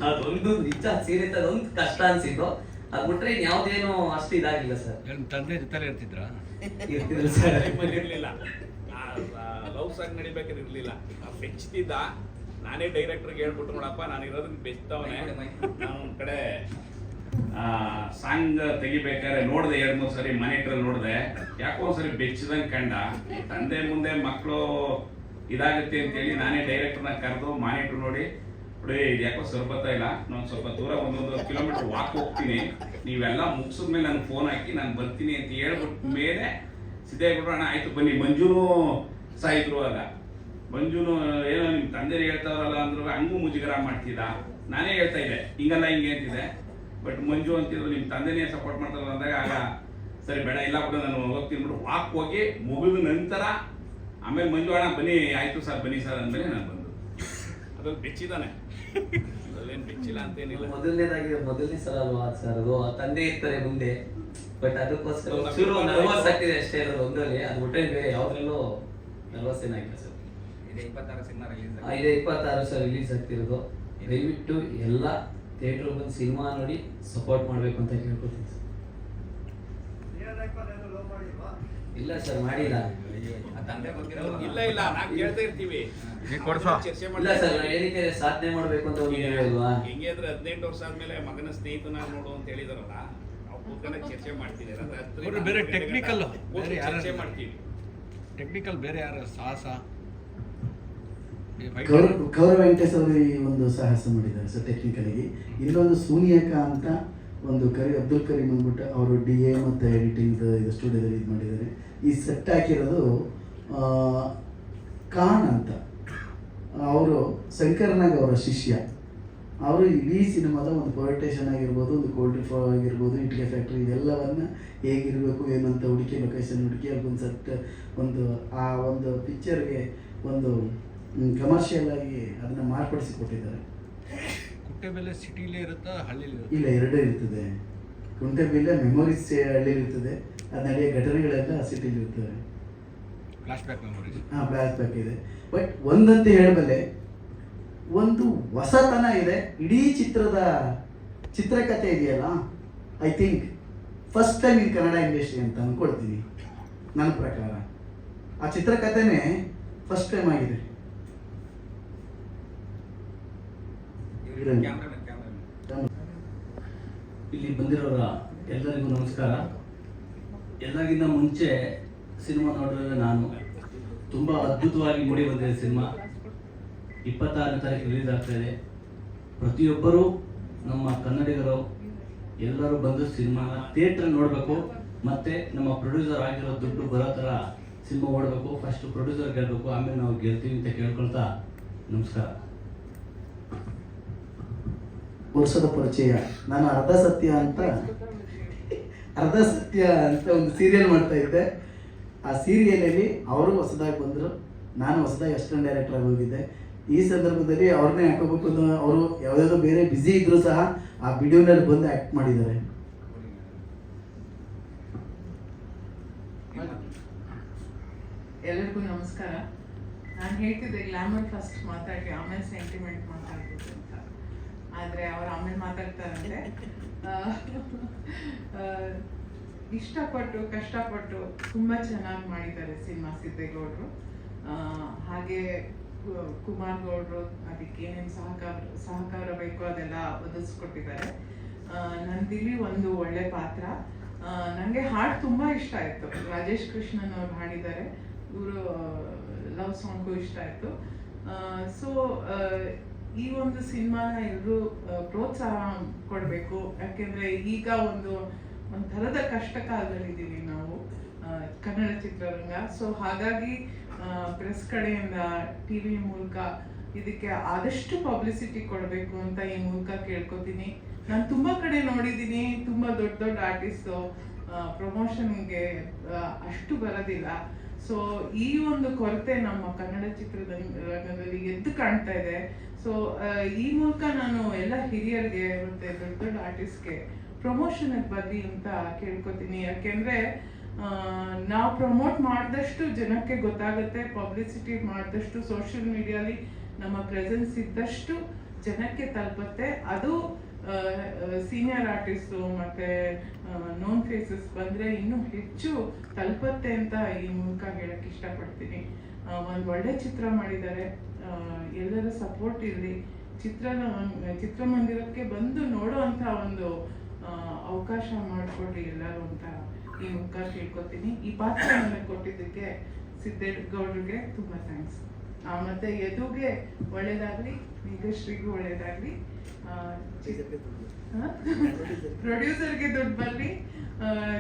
ಅದೊಂದು ನಿಜ ಸೀರಿಯಸ್ ಅದೊಂದು ಕಷ್ಟ ಅನ್ಸಿದ್ದು. ಅದ್ ಬಿಟ್ರೆ ಯಾವ್ದೇನು ಅಷ್ಟು ಇದಾಗಿಲ್ಲ ಸರ್. ನಿಮ್ಮ ತಂದೆ ಜೊತೆಲೆ ಇರ್ತಿದ್ರ ಇರ್ತಿದ್ರು ಸರ್. ಇರಲಿಲ್ಲ. ಲವ್ ಸಾಂಗ್ ನಡಿಬೇಕಾದ್ರೆ ಇರಲಿಲ್ಲ. ಬೆಚ್ತಿದ್ದ ನಾನೇ ಡೈರೆಕ್ಟರ್ಗೆ ಹೇಳ್ಬಿಟ್ಟು ನೋಡಪ್ಪ ನಾನು ಇರೋದನ್ನ ಬೆಚ್ತವನೆ ನಾನು ಒಂದ್ ಕಡೆ ಸಾಂಗ್ ತೆಗಿಬೇಕಾದ್ರೆ ನೋಡಿದೆ ಎರಡು ಮೂರು ಸರಿ ಮಾನಿಟ್ರಲ್ಲಿ ನೋಡಿದೆ. ಯಾಕೋ ಒಂದ್ಸರಿ ಬೆಚ್ಚದಂಗೆ ಕಂಡ. ತಂದೆ ಮುಂದೆ ಮಕ್ಕಳು ಇದಾಗುತ್ತೆ ಅಂತೇಳಿ ನಾನೇ ಡೈರೆಕ್ಟರ್ನ ಕರೆದು ಮಾನಿಟ್ರ್ ನೋಡಿ ನೋಡಿ ಇದು ಯಾಕೋ ಸ್ವಲ್ಪ ಇಲ್ಲ? ನಾನು ಸ್ವಲ್ಪ ದೂರ ಒಂದೊಂದು ಕಿಲೋಮೀಟರ್ ವಾಕ್ ಹೋಗ್ತೀನಿ. ನೀವೆಲ್ಲ ಮುಗಿಸಿದ್ಮೇಲೆ ನನಗೆ ಫೋನ್ ಹಾಕಿ ನಾನು ಬರ್ತೀನಿ ಅಂತ ಹೇಳ್ಬಿಟ್ಟು ಮೇಲೆ ಸಿದ್ದೇಗೌಡ್ರು ಅಣ್ಣ, ಆಯ್ತು ಬನ್ನಿ, ಮಂಜುನು ಸಾಯಿದ್ರು ಆಗ. ಮಂಜುನು, ಏನೋ ನಿಮ್ಮ ತಂದೆ ಹೇಳ್ತಾರಲ್ಲ ಅಂದ್ರು, ಹಂಗೂ ಮುಜುಗರ ಮಾಡ್ತಿದ್ದ. ನಾನೇ ಹೇಳ್ತಾ ಇದ್ದೆ, ಹಿಂಗಲ್ಲ, ಹಿಂಗೆ ಅಂತಿದ್ದೆ. ಬಟ್ ಮಂಜು ಅಂತಿದ್ರು ನಿಮ್ಮ ತಂದೆನೇ ಸಪೋರ್ಟ್ ಮಾಡ್ತಾರಲ್ಲ ಅಂದಾಗ ಆಗ ಸರಿ ಬೇಡ ಇಲ್ಲ ಬಿಡು ನಾನು ಹೋಗ್ತೀನಿ ಬಿಡು. ವಾಕ್ ಹೋಗಿ ಮುಗಿದ ನಂತರ ಆಮೇಲೆ ಮಂಜು ಅಣ್ಣ ಬನ್ನಿ ಆಯ್ತು ಸರ್ ಬನ್ನಿ ಸರ್ ಅಂದಮೇಲೆ ನಾನು ಬಂದು. ಅದ್ರಲ್ಲಿ ಬೆಚ್ಚಿದಾನೆ ಅದ್ರಲ್ಲೇನು ಬೆಚ್ಚಿಲ್ಲ ಅಂತೇನಿಲ್ಲ. ಮೊದಲನೇದಾಗಿ ಮೊದಲನೇ ಸಲ ಅಲ್ವಾ ಸರ್ ಅದು ತಂದೆ ಇರ್ತಾರೆ ಮುಂದೆ. ಬಟ್ ಅದಕ್ಕೋಸ್ಕರ ಚೂರು ನರ್ವಸ್ ಆಗ್ತಿದೆ ಅಷ್ಟೇ ಇರೋದು ಒಂದರಲ್ಲಿ. ಅದು ಬಿಟ್ಟರೆ ಬೇರೆ ಯಾವ್ದ್ರಲ್ಲೂ ನರ್ವಸ್ ಏನಾಗಿಲ್ಲ ಸರ್. ಇದೆ ಇಪ್ಪತ್ತಾರು ಸಿನಿಮಾ ರಿಲೀಸ್ ಇದೆ ಇಪ್ಪತ್ತಾರು ಸರ್ ರಿಲೀಸ್ ಆಗ್ತಿರೋದು. ದಯವಿಟ್ಟು ಎಲ್ಲ ಥಿಯೇಟರ್ ಬಂದು ಸಿನಿಮಾ ನೋಡಿ ಸಪೋರ್ಟ್ ಮಾಡಬೇಕು ಅಂತ ಕೇಳ್ಕೊತೀನಿ ಸರ್. ಇಲ್ಲ ಸರ್ ಮಾಡಿಲ್ಲ. ಆ ತಂದೆ ಗೊತ್ತಿರೋ ಇಲ್ಲ ಇಲ್ಲ ನಾವು ಕೇಳ್ತಾ ಇರ್ತೀವಿ. ಚರ್ಚೆ ಇಲ್ಲ ಏನಕ್ಕೆ ಸಾಧನೆ ಮಾಡಬೇಕು ಅಂತ ಹೆಂಗೆ ಅಂದ್ರೆ ಹದಿನೆಂಟು ವರ್ಷ ಆದ್ಮೇಲೆ ಮಗನ ಸ್ನೇಹಿತನಾಗಿ ನೋಡು ಅಂತ ಹೇಳಿದಾರಲ್ಲ ನಾವು ಕೂತ್ಕೊಂಡಾಗ ಚರ್ಚೆ ಮಾಡ್ತಿದ್ದೀವಿ ರಾತ್ರಿ ಬೇರೆ ಟೆಕ್ನಿಕಲ್ ಚರ್ಚೆ ಮಾಡ್ತೀವಿ. ಟೆಕ್ನಿಕಲ್ ಬೇರೆ ಯಾರು ಸಾಹಸ? ಗೌರವ್ ವೆಂಕಟೇಶ್ ಅವರು ಈ ಒಂದು ಸಾಹಸ ಮಾಡಿದ್ದಾರೆ ಸರ್ ಟೆಕ್ನಿಕಲಿಗೆ ಇನ್ನೊಂದು ಸೂನಿಯಕ ಅಂತ ಒಂದು ಕರಿ, ಅಬ್ದುಲ್ ಕರೀಂ ಅಂದ್ಬಿಟ್ಟು ಅವರು ಡಿ ಎ ಮತ್ತು ಎಡಿಟಿಂಗ್ ಇದು ಸ್ಟುಡಿಯೋದಲ್ಲಿ ಇದು ಮಾಡಿದ್ದಾರೆ. ಈ ಸೆಟ್ ಹಾಕಿರೋದು ಖಾನ್ ಅಂತ. ಅವರು ಶಂಕರ್ನಾಗ್ ಅವರ ಶಿಷ್ಯ. ಅವರು ಇಡೀ ಸಿನಿಮಾದ ಒಂದು ಪೊಲಿಟೇಷನ್ ಆಗಿರ್ಬೋದು, ಒಂದು ಕೋಲ್ಡ್ ಫ್ಲೋ ಆಗಿರ್ಬೋದು, ಇಟ್ಟಿಗೆ ಫ್ಯಾಕ್ಟ್ರಿ ಇದೆಲ್ಲವನ್ನು ಹೇಗಿರಬೇಕು, ಏನಂತ ಹುಡುಕಿ ಲೊಕೇಶನ್ ಹುಡುಕಿ ಅದೊಂದು ಸೆಟ್ ಒಂದು, ಆ ಒಂದು ಪಿಕ್ಚರ್ಗೆ ಒಂದು ಕಮರ್ಷಿಯಲ್ ಆಗಿ ಅದನ್ನ ಮಾರ್ಪಡಿಸಿ ಕೊಟ್ಟಿದ್ದಾರೆ ಕುಂಟೆಬೆಲೆ ಸಿಟಿಲೇ ಇರುತ್ತಾ ಹಳ್ಳಿಲಿ ಇಲ್ಲ ಎರಡೇ ಇರ್ತದೆ. ಕುಂಟೆಬೆಲೆ ಮೆಮೊರೀಸ್ ಹಳ್ಳಿ ಇರ್ತದೆ. ಅದು ನಡೆಯೋ ಘಟನೆಗಳೆಲ್ಲ ಸಿಟಿಲಿ ಇರ್ತವೆ. ಫ್ಲಾಶ್ ಬ್ಯಾಕ್ ಮೆಮೊರೀಸ್ ಹಾಂ ಫ್ಲಾಶ್ ಬ್ಯಾಕ್ ಇದೆ. ಬಟ್ ಒಂದಂತ ಹೇಳಬಲ್ಲೆ ಒಂದು ಹೊಸತನ ಇದೆ. ಇಡೀ ಚಿತ್ರದ ಚಿತ್ರಕಥೆ ಇದೆಯಲ್ಲ? I think first time in Kannada industry ಅಂತ ಅನ್ಕೊಳ್ತೀನಿ. ನನ್ನ ಪ್ರಕಾರ. ಆ ಚಿತ್ರಕಥೆನೇ ಫಸ್ಟ್ ಟೈಮ್ ಆಗಿದೆ. ಇಲ್ಲಿ ಬಂದಿರೋರ ಎಲ್ಲರಿಗೂ ನಮಸ್ಕಾರ. ಎಲ್ಲರಿಗಿಂತ ಮುಂಚೆ ಸಿನಿಮಾ ನೋಡಿದ್ರೆ ನಾನು. ತುಂಬ ಅದ್ಭುತವಾಗಿ ಮೂಡಿ ಬಂದಿದೆ ಸಿನಿಮಾ. ಇಪ್ಪತ್ತಾರನೇ ತಾರೀಕು ರಿಲೀಸ್ ಆಗ್ತಾ ಇದೆ. ಪ್ರತಿಯೊಬ್ಬರೂ ನಮ್ಮ ಕನ್ನಡಿಗರು ಎಲ್ಲರೂ ಬಂದು ಸಿನಿಮಾನ ಥಿಯೇಟ್ರ್ ನೋಡಬೇಕು. ಮತ್ತೆ ನಮ್ಮ ಪ್ರೊಡ್ಯೂಸರ್ ಆಗಿರೋ ದುಡ್ಡು ಬರೋ ಥರ ಸಿನಿಮಾ ಓಡಬೇಕು. ಫಸ್ಟ್ ಪ್ರೊಡ್ಯೂಸರ್ ಗೆಲ್ಲಬೇಕು ಆಮೇಲೆ ನಾವು ಗೆಲ್ತೀವಿ ಅಂತ ಕೇಳ್ಕೊಳ್ತಾ ನಮಸ್ಕಾರ. ವರ್ಷದ ಪರಿಚಯ. ನಾನು ಅರ್ಧ ಸತ್ಯ ಅಂತ, ಅರ್ಧ ಸತ್ಯ ಅಂತ ಒಂದು ಸೀರಿಯಲ್ ಮಾಡ್ತಾ ಇದ್ದೆ. ಆ ಸೀರಿಯಲಲ್ಲಿ ಅವರು ಹೊಸದಾಗಿ ಬಂದರು, ನಾನು ಹೊಸದಾಗಿ ಅಸಿಸ್ಟೆಂಟ್ ಡೈರೆಕ್ಟರ್ ಆಗಿ ಹೋಗಿದ್ದೆ. ಈ ಸಂದರ್ಭದಲ್ಲಿ ಅವ್ರನ್ನೇ ಹಾಕೋಬೇಕು ಅಂತ ಅವರು ಯಾವುದಾದ್ರು ಬೇರೆ ಬ್ಯುಸಿ ಇದ್ರೂ ಸಹ ಆ ವಿಡಿಯೋನಲ್ಲಿ ಬಂದು ಆ್ಯಕ್ಟ್ ಮಾಡಿದ್ದಾರೆ. ಎಲ್ಲರಿಗೂ ನಮಸ್ಕಾರ. ನಾನು ಹೇಳ್ತಿದ್ದೆ ಗ್ಲಾಮರ್ ಫಸ್ಟ್ ಮಾತಾಡಿ, ಆಮೇಲೆ ಸೆಂಟಿಮೆಂಟ್ ಮಾತಾಡ್ತಿದ್ದೆ ಆದರೆ ಅವ್ರು ಆಮೇಲೆ ಮಾತಾಡ್ತಾರಂತೆ. ಇಷ್ಟಪಟ್ಟು, ಕಷ್ಟಪಟ್ಟು ತುಂಬ ಚೆನ್ನಾಗಿ ಮಾಡಿದ್ದಾರೆ ಸಿನಿಮಾ ಸಿದ್ದೇಗೌಡರು. ಹಾಗೆ ಕುಮಾರ್ ಗೌಡ್ರು ಅದಕ್ಕೆ ಏನೇನು ಸಹಕಾರ ಸಹಕಾರ ಬೇಕು ಅದೆಲ್ಲ ಒದಗಿಸ್ಕೊಟ್ಟಿದ್ದಾರೆ. ನಂದಿಲಿ ಒಂದು ಒಳ್ಳೆ ಪಾತ್ರ. ನನಗೆ ಹಾಡು ತುಂಬ ಇಷ್ಟ ಆಯಿತು. ರಾಜೇಶ್ ಕೃಷ್ಣನ್ ಅವ್ರು ಹಾಡಿದ್ದಾರೆ. ಇವರು ಲವ್ ಸಾಂಗು ಇಷ್ಟ ಆಯಿತು. ಸೊ ಈ ಒಂದು ಸಿನಿಮಾನ ಎಲ್ಲರೂ ಪ್ರೋತ್ಸಾಹ ಕೊಡಬೇಕು. ಯಾಕೆಂದ್ರೆ ಈಗ ಒಂದು ಒಂಥರದ ಥರದ ಕಷ್ಟ ಕಾಲದಲ್ಲಿದ್ದೀವಿ ನಾವು ಕನ್ನಡ ಚಿತ್ರರಂಗ. ಸೊ ಹಾಗಾಗಿ ಪ್ರೆಸ್ ಕಡೆಯಿಂದ ಟಿ ವಿ ಮೂಲಕ ಇದಕ್ಕೆ ಆದಷ್ಟು ಪಬ್ಲಿಸಿಟಿ ಕೊಡಬೇಕು ಅಂತ ಈ ಮೂಲಕ ಕೇಳ್ಕೊತೀನಿ. ನಾನು ತುಂಬ ಕಡೆ ನೋಡಿದ್ದೀನಿ, ತುಂಬ ದೊಡ್ಡ ದೊಡ್ಡ ಆರ್ಟಿಸ್ಟು ಪ್ರಮೋಷನ್ಗೆ ಅಷ್ಟು ಬರೋದಿಲ್ಲ. ಸೊ ಈ ಒಂದು ಕೊರತೆ ನಮ್ಮ ಕನ್ನಡ ಚಿತ್ರದ ರಂಗದಲ್ಲಿ ಎದ್ದು ಕಾಣ್ತಾ ಇದೆ. ಸೊ ಈ ಮೂಲಕ ನಾನು ಎಲ್ಲ ಹಿರಿಯರಿಗೆ ಮತ್ತೆ ದೊಡ್ಡ ದೊಡ್ಡ ಆರ್ಟಿಸ್ಟ್ಗೆ ಪ್ರಮೋಷನ್ ಬರ್ರಿ ಅಂತ ಕೇಳ್ಕೊತೀನಿ. ಯಾಕೆಂದ್ರೆ ನಾವು ಪ್ರಮೋಟ್ ಮಾಡಿದಷ್ಟು ಜನಕ್ಕೆ ಗೊತ್ತಾಗುತ್ತೆ ಪಬ್ಲಿಸಿಟಿ ಮಾಡಿದಷ್ಟು ಸೋಷಿಯಲ್ ಮೀಡಿಯಾಲಿ ನಮ್ಮ ಪ್ರೆಸೆನ್ಸ್ ಇದ್ದಷ್ಟು ಜನಕ್ಕೆ ತಲುಪತ್ತೆ. ಅದು ಸೀನಿಯರ್ ಆರ್ಟಿಸ್ಟು ಮತ್ತೆ ನೋನ್ ಫೇಸಸ್ ಬಂದ್ರೆ ಇನ್ನೂ ಹೆಚ್ಚು ತಲುಪತ್ತೆ ಅಂತ ಈ ಮೂಲಕ ಹೇಳಕ್ ಇಷ್ಟಪಡ್ತೀನಿ. ಒಂದು ಒಳ್ಳೆ ಚಿತ್ರ ಮಾಡಿದ್ದಾರೆ. ಎಲ್ಲರ ಸಪೋರ್ಟ್ ಇರಲಿ. ಚಿತ್ರನ, ಚಿತ್ರಮಂದಿರಕ್ಕೆ ಬಂದು ನೋಡೋ ಅಂತ ಒಂದು ಅವಕಾಶ ಮಾಡಿಕೊಡ್ರಿ ಎಲ್ಲರೂ ಅಂತ ಈ ಮೂಲಕ ಕೇಳ್ಕೊತೀನಿ ಈ ಪಾತ್ರ ನನಗೆ ಕೊಟ್ಟಿದ್ದಕ್ಕೆ ಸಿದ್ದೇಗೌಡ್ರಿಗೆ ತುಂಬ ಥ್ಯಾಂಕ್ಸ್ ಮತ್ತೆ ಎದುಗೆ ಒಳ್ಳೇದಾಗ್ಲಿ. ಮೇಘಶ್ರೀಗೂ ಒಳ್ಳೇದಾಗ್ಲಿ ಪ್ರೊಡ್ಯೂಸರ್ಗೆ ದುಡ್ಡು ಬರಲಿ.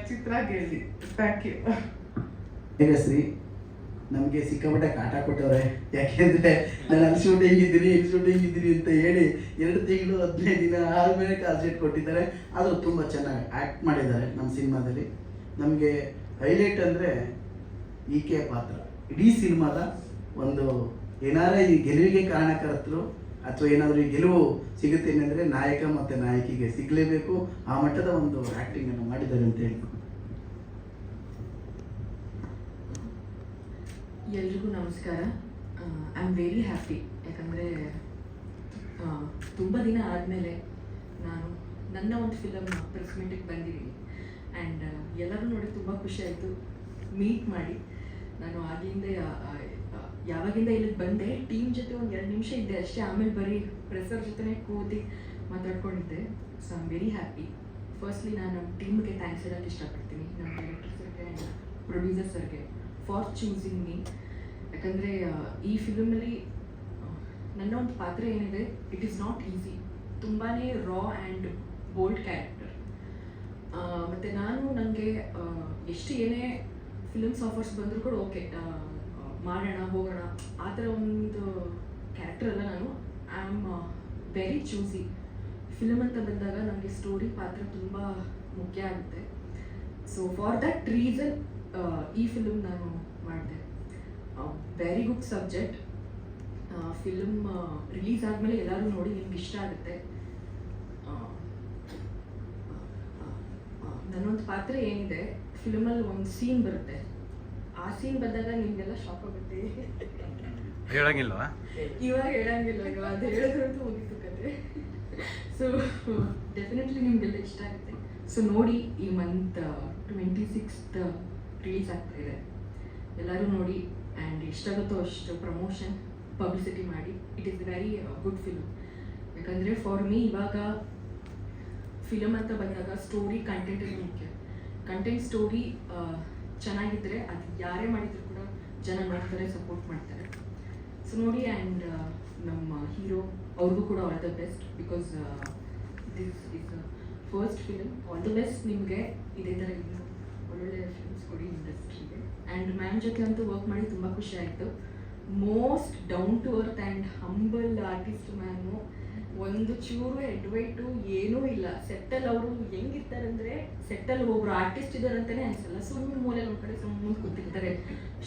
ಚಿತ್ರ ಗೆಲ್ಲಿ ಥ್ಯಾಂಕ್ ಯು ಶ್ರೀ ನಮಗೆ ಸಿಕ್ಕಾಪಟ್ಟೆ ಕಾಟ ಕೊಟ್ಟವ್ರೆ. ಯಾಕೆಂದ್ರೆ ನಾನು ಅಲ್ಲಿ ಶೂಟಿಂಗ್ ಇದ್ದೀನಿ ಇಲ್ಲಿ ಶೂಟಿಂಗ್ ಇದ್ದೀನಿ ಅಂತ ಹೇಳಿ ಎರಡು ತಿಂಗಳು ಹದಿನೈದು ದಿನ ಆದಮೇಲೆ ಕಾಲ್ ಶೀಟ್ ಕೊಟ್ಟಿದ್ದಾರೆ. ಆದರೂ ತುಂಬ ಚೆನ್ನಾಗಿ ಆ್ಯಕ್ಟ್ ಮಾಡಿದ್ದಾರೆ ನಮ್ಮ ಸಿನಿಮಾದಲ್ಲಿ. ನಮಗೆ ಹೈಲೈಟ್ ಅಂದರೆ ಈಕೆ ಪಾತ್ರ. ಇಡೀ ಸಿನಿಮಾದ ಒಂದು ಏನಾರೇ ಈ ಗೆಲುವಿಗೆ ಕಾರಣಕರ್ತರು ಅಥವಾ ಏನಾದರೂ ಗೆಲುವು ಸಿಗುತ್ತೆ ಅಂದರೆ ನಾಯಕ ಮತ್ತು ನಾಯಕಿಗೆ ಸಿಗಲೇಬೇಕು. ಆ ಮಟ್ಟದ ಒಂದು ಆ್ಯಕ್ಟಿಂಗನ್ನು ಮಾಡಿದ್ದಾರೆ ಅಂತ ಹೇಳಿ ಎಲ್ರಿಗೂ ನಮಸ್ಕಾರ. ಐ ಆಮ್ ವೆರಿ ಹ್ಯಾಪಿ ಯಾಕಂದರೆ ತುಂಬ ದಿನ ಆದಮೇಲೆ ನಾನು ನನ್ನ ಒಂದು ಫಿಲಮ್ ಪ್ರೆಸ್ ಮೀಟಿಗೆ ಬಂದಿದ್ದೀನಿ. ಆ್ಯಂಡ್ ಎಲ್ಲರೂ ನೋಡಿ ತುಂಬ ಖುಷಿ ಆಯಿತು. ಮೀಟ್ ಮಾಡಿ. ನಾನು ಆಗಿಂದ ಯಾವಾಗಿಂದ ಇಲ್ಲಿಗೆ ಬಂದೆ ಟೀಮ್ ಜೊತೆ ಒಂದು ಎರಡು ನಿಮಿಷ ಇದ್ದೆ ಅಷ್ಟೇ. ಆಮೇಲೆ ಬರೀ ಪ್ರೆಸರ್ ಜೊತೆನೇ ಕೂತಿ ಮಾತಾಡ್ಕೊಂಡಿದ್ದೆ. So I am very happy firstly ನಾನು ನಮ್ಮ ಟೀಮ್ಗೆ ಥ್ಯಾಂಕ್ಸ್ ಹೇಳೋಕ್ಕೆ ಇಷ್ಟಪಡ್ತೀನಿ. ನಮ್ಮ ಡೈರೆಕ್ಟರ್ ಸರ್ಗೆ ಪ್ರೊಡ್ಯೂಸರ್ ಸರ್ಗೆ ಫಾರ್ ಚೂಸಿಂಗ್ ಮೀ ಯಾಕಂದರೆ ಈ ಫಿಲಮಲ್ಲಿ ನನ್ನ ಒಂದು ಪಾತ್ರ ಏನಿದೆ ಇಟ್ ಈಸ್ ನಾಟ್ ಈಸಿ ತುಂಬಾ ರಾ ಆ್ಯಂಡ್ ಬೋಲ್ಡ್ ಕ್ಯಾರೆಕ್ಟರ್ ಮತ್ತು ನಾನು ನನಗೆ ಎಷ್ಟು ಏನೇ ಫಿಲಮ್ಸ್ ಆಫರ್ಸ್ ಬಂದರೂ ಕೂಡ ಓಕೆ ಮಾಡೋಣ, ಹೋಗೋಣ. ಆ ಥರ ಒಂದು ಕ್ಯಾರೆಕ್ಟರ್ ಅಲ್ಲ ನಾನು. I am very choosy film ಅಂತ ಬಂದಾಗ ನನಗೆ ಸ್ಟೋರಿ ಪಾತ್ರ ತುಂಬ ಮುಖ್ಯ ಆಗುತ್ತೆ. ಸೊ ಫಾರ್ ದಟ್ ರೀಸನ್ ಈ ಫಿಲಮ್ ನಾನು ಮಾಡಿದೆ. Very good subject film release ಆದಮೇಲೆ ಎಲ್ಲರೂ ನೋಡಿ ನಿಮ್ಗೆ ಇಷ್ಟ ಆಗುತ್ತೆ. ನನ್ನೊಂದು ಪಾತ್ರ ಏನಿದೆ ಫಿಲಮಲ್ಲಿ ಒಂದು ಸೀನ್ ಬರುತ್ತೆ. ಆ ಸೀನ್ ಬಂದಾಗ ನಿಮಗೆಲ್ಲ ಶಾಕ್ ಆಗುತ್ತೆ. ಹೇಳಂಗಿಲ್ವಾ? ಇವಾಗ ಹೇಳಂಗಿಲ್ಲ ಇವಾಗ ಅದು ಹೇಳಿದ್ರಂತೂ ಮುಗೀತು ಕತೆ. ಸೊ ಡೆಫಿನೆಟ್ಲಿ ನಿಮಗೆಲ್ಲ ಇಷ್ಟ ಆಗುತ್ತೆ. ಸೊ ನೋಡಿ ಈ ಮಂತ್ ಟ್ವೆಂಟಿ ಸಿಕ್ಸ್ತ್ ರಿಲೀಸ್ ಆಗ್ತಾ ಇದೆ. ಎಲ್ಲರೂ ನೋಡಿ ಆ್ಯಂಡ್ ಎಷ್ಟಾಗುತ್ತೋ ಅಷ್ಟು ಪ್ರಮೋಷನ್ ಪಬ್ಲಿಸಿಟಿ ಮಾಡಿ. It is very good film ಯಾಕಂದರೆ ಫಾರ್ ಮೀ ಇವಾಗ ಫಿಲಮ್ ಅಂತ ಬಂದಾಗ ಸ್ಟೋರಿ ಕಂಟೆಂಟ್ ಮುಖ್ಯ. ಕಂಟೆಂಟ್ ಸ್ಟೋರಿ ಚೆನ್ನಾಗಿದ್ದರೆ ಅದು ಯಾರೇ ಮಾಡಿದ್ರು ಕೂಡ ಜನ ನೋಡ್ತಾರೆ ಸಪೋರ್ಟ್ ಮಾಡ್ತಾರೆ. ಸೊ ನೋಡಿ ಆ್ಯಂಡ್ ನಮ್ಮ ಹೀರೋ ಅವ್ರಿಗೂ ಕೂಡ all the best because this is first film all the best ನಿಮಗೆ. ಇದೇ ಥರ ಇನ್ನು ಒಳ್ಳೊಳ್ಳೆ ಫಿಲ್ಮ್ಸ್ ಕೊಡಿ ಇಂಡಸ್ಟ್ರಿಗೆ. ಆ್ಯಂಡ್ ಮ್ಯಾಮ್ ಜೊತೆ ಅಂತೂ ವರ್ಕ್ ಮಾಡಿ ತುಂಬ ಖುಷಿ ಆಯಿತು. Most down to earth and humble artist ma'am ಒಂದು ಚೂರು ಎಡ್ವೈಟು ಏನೂ ಇಲ್ಲ. ಸೆಟ್ಟಲ್ ಅವರು ಹೆಂಗಿರ್ತಾರೆ ಅಂದರೆ ಸೆಟ್ಟಲ್ ಒಬ್ರು ಆರ್ಟಿಸ್ಟ್ ಇದ್ದಾರೆ ಅಂತಲೇ ಅನ್ಸಲ್ಲ. ಸುಮ್ಮನೆ ಮೂಲೆ ಒಂದು ಕಡೆ ಸುಮ್ಮನೆ ಕೂತಿರ್ತಾರೆ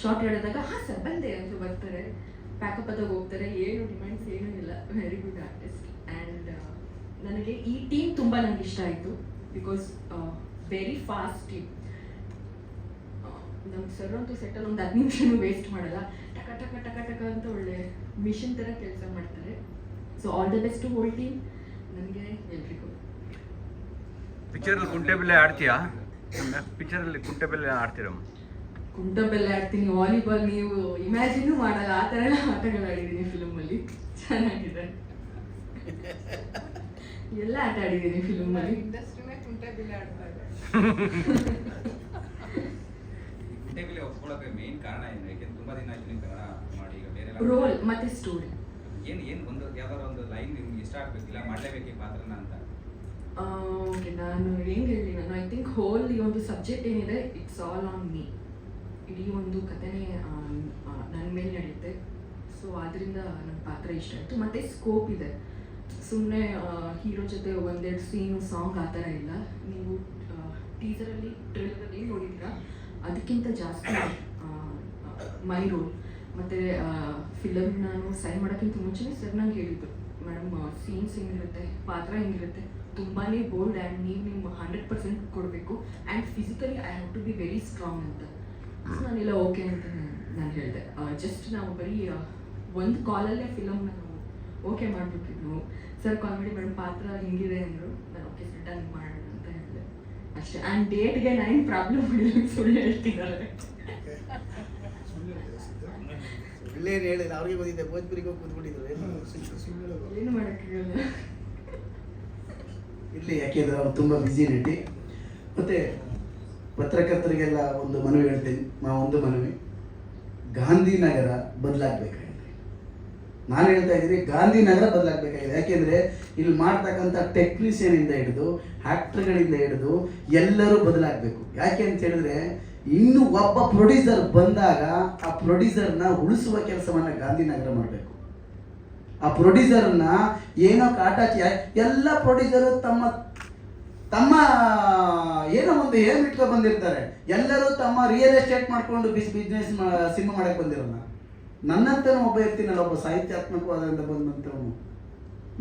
ಶಾರ್ಟ್ ಹೇಳಿದಾಗ, ಹಾಂ ಸರ್, ಬಂದೆ. ಅಂತ ಬರ್ತಾರೆ. ಪ್ಯಾಕಪ್ ಅದಾಗ ಹೋಗ್ತಾರೆ. ಏನು ಡಿಮ್ಯಾಂಡ್ಸ್ ಏನೂ ಇಲ್ಲ. ವೆರಿ ಗುಡ್ ಆರ್ಟಿಸ್ಟ್ ಆ್ಯಂಡ್ ನನಗೆ ಈ ಟೀಮ್ ತುಂಬ ನನಗೆ ಇಷ್ಟ ಆಯಿತು. ಬಿಕಾಸ್ ವೆರಿ ಫಾಸ್ಟ್ ಟೀಮ್ ನಮ್ಮ ಸರ್ ಅಂತೂ ಸೆಟ್ಟಲ್ ಒಂದು ಹತ್ತು ವೇಸ್ಟ್ ಮಾಡಲ್ಲ. ಟಕ ಟಕ ಟಕ ಟಕ ಅಂತ ಒಳ್ಳೆ ಮಿಷಿನ್ ಥರ ಕೆಲಸ ಮಾಡ್ತಾರೆ. So all the best whole team ನನಗೆ ಎಲ್ರಿಗೂ. ಪಿಕ್ಚರಲ್ಲಿ ಕುಂಟೆಬಿಲ್ಲೆ ಆಡ್ತೀಯಾ? ಪಿಕ್ಚರಲ್ಲಿ ಕುಂಟೆಬಿಲ್ಲೆ ಆಡ್ತೀರಮ್ಮ ಕುಂಟಬೆಲ್ಲ ಆಡ್ತೀನಿ. ವಾಲಿಬಾಲ್ ನೀವು ಇಮ್ಯಾಜಿನೂ ಮಾಡಲ್ಲ. ಆ ಥರ ಎಲ್ಲ ಆಟಗಳು ಆಡಿದ್ದೀನಿ ಫಿಲಮಲ್ಲಿ ಚೆನ್ನಾಗಿದೆ. ಎಲ್ಲ ಆಟ ಆಡಿದ್ದೀನಿ ಫಿಲಮಲ್ಲಿ ಇಂಡಸ್ಟ್ರಿನೇ ಕುಂಟೆ ಬಿಲ್ಲೆ ಆಡ್ತಾ ಇದೆ. ಗುಡ್ಡೆಬಿಲೆ ಒಪ್ಕೊಳ್ಳೋಕೆ ಮೇನ್ ಕಾರಣ ಏನು? ಯಾಕೆಂದ್ರೆ ತುಂಬಾ ದಿನ ಆಯ್ತು ನೀವು ಕನ್ನಡ ಮಾಡಿ ಈಗ ಬೇರೆ ರೋಲ್ ಮತ್ತೆ ಸ್ಟೋರಿ ಏನು ಏನು ಒಂದು ಯಾವ್ದಾದ್ರು ಒಂದು ಲೈನ್ ನಿಮ್ಗೆ ಇಷ್ಟ ಆಗ್ಬೇಕಿಲ್ಲ ಮಾಡಲೇಬೇಕು ಈ ಪಾತ್ರನ ಅಂತ? ಓಕೆ, ನಾನು ಹೆಂಗೆ ಹೇಳಿ ನಾನು ಐ ಥಿಂಕ್ ಹೋಲ್ ಈ ಒಂದು ಸಬ್ಜೆಕ್ಟ್ ಏನಿದೆ ಇಟ್ಸ್ ಆಲ್ ಆನ್ ಮೀ ಇಡೀ ಒಂದು ಕಥೆನೇ ನನ್ನ ಮೇಲೆ ನಡೆಯುತ್ತೆ. ಸೊ ಅದರಿಂದ ನನ್ನ ಪಾತ್ರ ಇಷ್ಟ ಆಯಿತು. ಮತ್ತು ಸ್ಕೋಪ್ ಇದೆ. ಸುಮ್ಮನೆ ಹೀರೋ ಜೊತೆ ಒಂದೆರಡು ಸೀನು ಸಾಂಗ್ ಆ ಥರ ಇಲ್ಲ. ನೀವು ಟೀಸರಲ್ಲಿ ಟ್ರೇಲರಲ್ಲಿ ನೋಡಿದ್ದೀರಾ? ಅದಕ್ಕಿಂತ ಜಾಸ್ತಿ ಮೈ ರೋಲ್ ಮತ್ತು ಫಿಲಮ್ ನಾನು ಸೈನ್ ಮಾಡೋಕ್ಕಿಂತ ಮುಂಚೆನೇ ಸರ್ ನಂಗೆ ಹೇಳಿದ್ರು. ಮೇಡಮ್ ಸೀನ್ಸ್ ಹೆಂಗಿರುತ್ತೆ? ಪಾತ್ರ ಹೆಂಗಿರುತ್ತೆ? ತುಂಬಾ ಬೋಲ್ಡ್ ಆ್ಯಂಡ್ ನೀವು ನಿಮ್ಮ ಹಂಡ್ರೆಡ್ ಪರ್ಸೆಂಟ್ ಕೊಡಬೇಕು. And physically I have to be very strong ಅಂತ. ಸೊ ನಾನೆಲ್ಲ ಓಕೆ ಅಂತ ನಾನು ಹೇಳಿದೆ. ಜಸ್ಟ್ ನಾವು ಬರೀ ಒಂದು ಕಾಲಲ್ಲೇ ಫಿಲಮ್ ನಾನು ಓಕೆ ಮಾಡಿಬಿಟ್ಟಿದ್ವು. ಸರ್ ಕಾಲ್ ಮಾಡಿ ಮೇಡಮ್ ಪಾತ್ರ ಹೆಂಗಿದೆ? ಅಂದರು. ನಾನು ಓಕೆ ಸರ್ ಮಾಡೋಣ ಅಂತ ಹೇಳಿದೆ. ಅಷ್ಟೇ. ಆ್ಯಂಡ್ ಡೇಟ್ಗೆ ನಾನು ಪ್ರಾಬ್ಲಮ್ ಸುಳ್ಳು ಹೇಳ್ತಿದ್ದಾರೆ. ಒಳ್ಳೆಯದು ಹೇಳಿಲ್ಲ ಅವ್ರಿಗೆ ಬಂದಿದ್ದೆ. ಭೋಜ್ಪುರಿಗೆ ಹೋಗಿ ಕೂತ್ಕೊಂಡಿದ್ರು. ಏನು ಮಾಡೋಕ್ಕಾಗಲ್ಲ ಇರಲಿ ಯಾಕೆಂದ್ರೆ ಅವ್ರು ತುಂಬ ಬ್ಯುಸಿ ನಟಿ ಮತ್ತೆ ಪತ್ರಕರ್ತರಿಗೆಲ್ಲ ಒಂದು ಮನವಿ ಹೇಳ್ತೀನಿ. ನಾವು ಒಂದು ಮನವಿ. ಗಾಂಧಿನಗರ ಬದಲಾಗಬೇಕಾಗಿದೆ. ನಾನು ಹೇಳ್ತಾ ಇದ್ದೀನಿ ಗಾಂಧಿನಗರ ಬದಲಾಗಬೇಕಾಗಿದೆ. ಯಾಕೆಂದರೆ ಇಲ್ಲಿ ಮಾಡ್ತಕ್ಕಂಥ ಟೆಕ್ನಿಷಿಯನಿಂದ ಹಿಡಿದು ಆ್ಯಕ್ಟ್ರ್ಗಳಿಂದ ಹಿಡಿದು ಎಲ್ಲರೂ ಬದಲಾಗಬೇಕು. ಯಾಕೆ ಅಂತ ಹೇಳಿದ್ರೆ ಇನ್ನು ಒಬ್ಬ ಪ್ರೊಡ್ಯೂಸರ್ ಬಂದಾಗ ಆ ಪ್ರೊಡ್ಯೂಸರ್ನ ಉಳಿಸುವ ಕೆಲಸವನ್ನು ಗಾಂಧಿನಗರ ಮಾಡಬೇಕು. ಆ ಪ್ರೊಡ್ಯೂಸರ್ನ ಏನೋ ಕಾಟಾಚಿ ಎಲ್ಲ ಪ್ರೊಡ್ಯೂಸರು ತಮ್ಮ ತಮ್ಮ ಏನೋ ಒಂದು ಏನ್ ಇಟ್ಕೊಂಡು ಬಂದಿರ್ತಾರೆ. ಎಲ್ಲರೂ ತಮ್ಮ ರಿಯಲ್ ಎಸ್ಟೇಟ್ ಮಾಡ್ಕೊಂಡು ಬಿಸ್ ಬಿಸ್ನೆಸ್ ಸಿನಿಮಾ ಮಾಡಕ್ಕೆ ಬಂದಿರಲ್ಲ. ನನ್ನಂತನೂ ಒಬ್ಬ ಇರ್ತೀನಲ್ಲ ಒಬ್ಬ ಸಾಹಿತ್ಯಾತ್ಮಕವಾದಂಥ ಬಂದಂತವನು.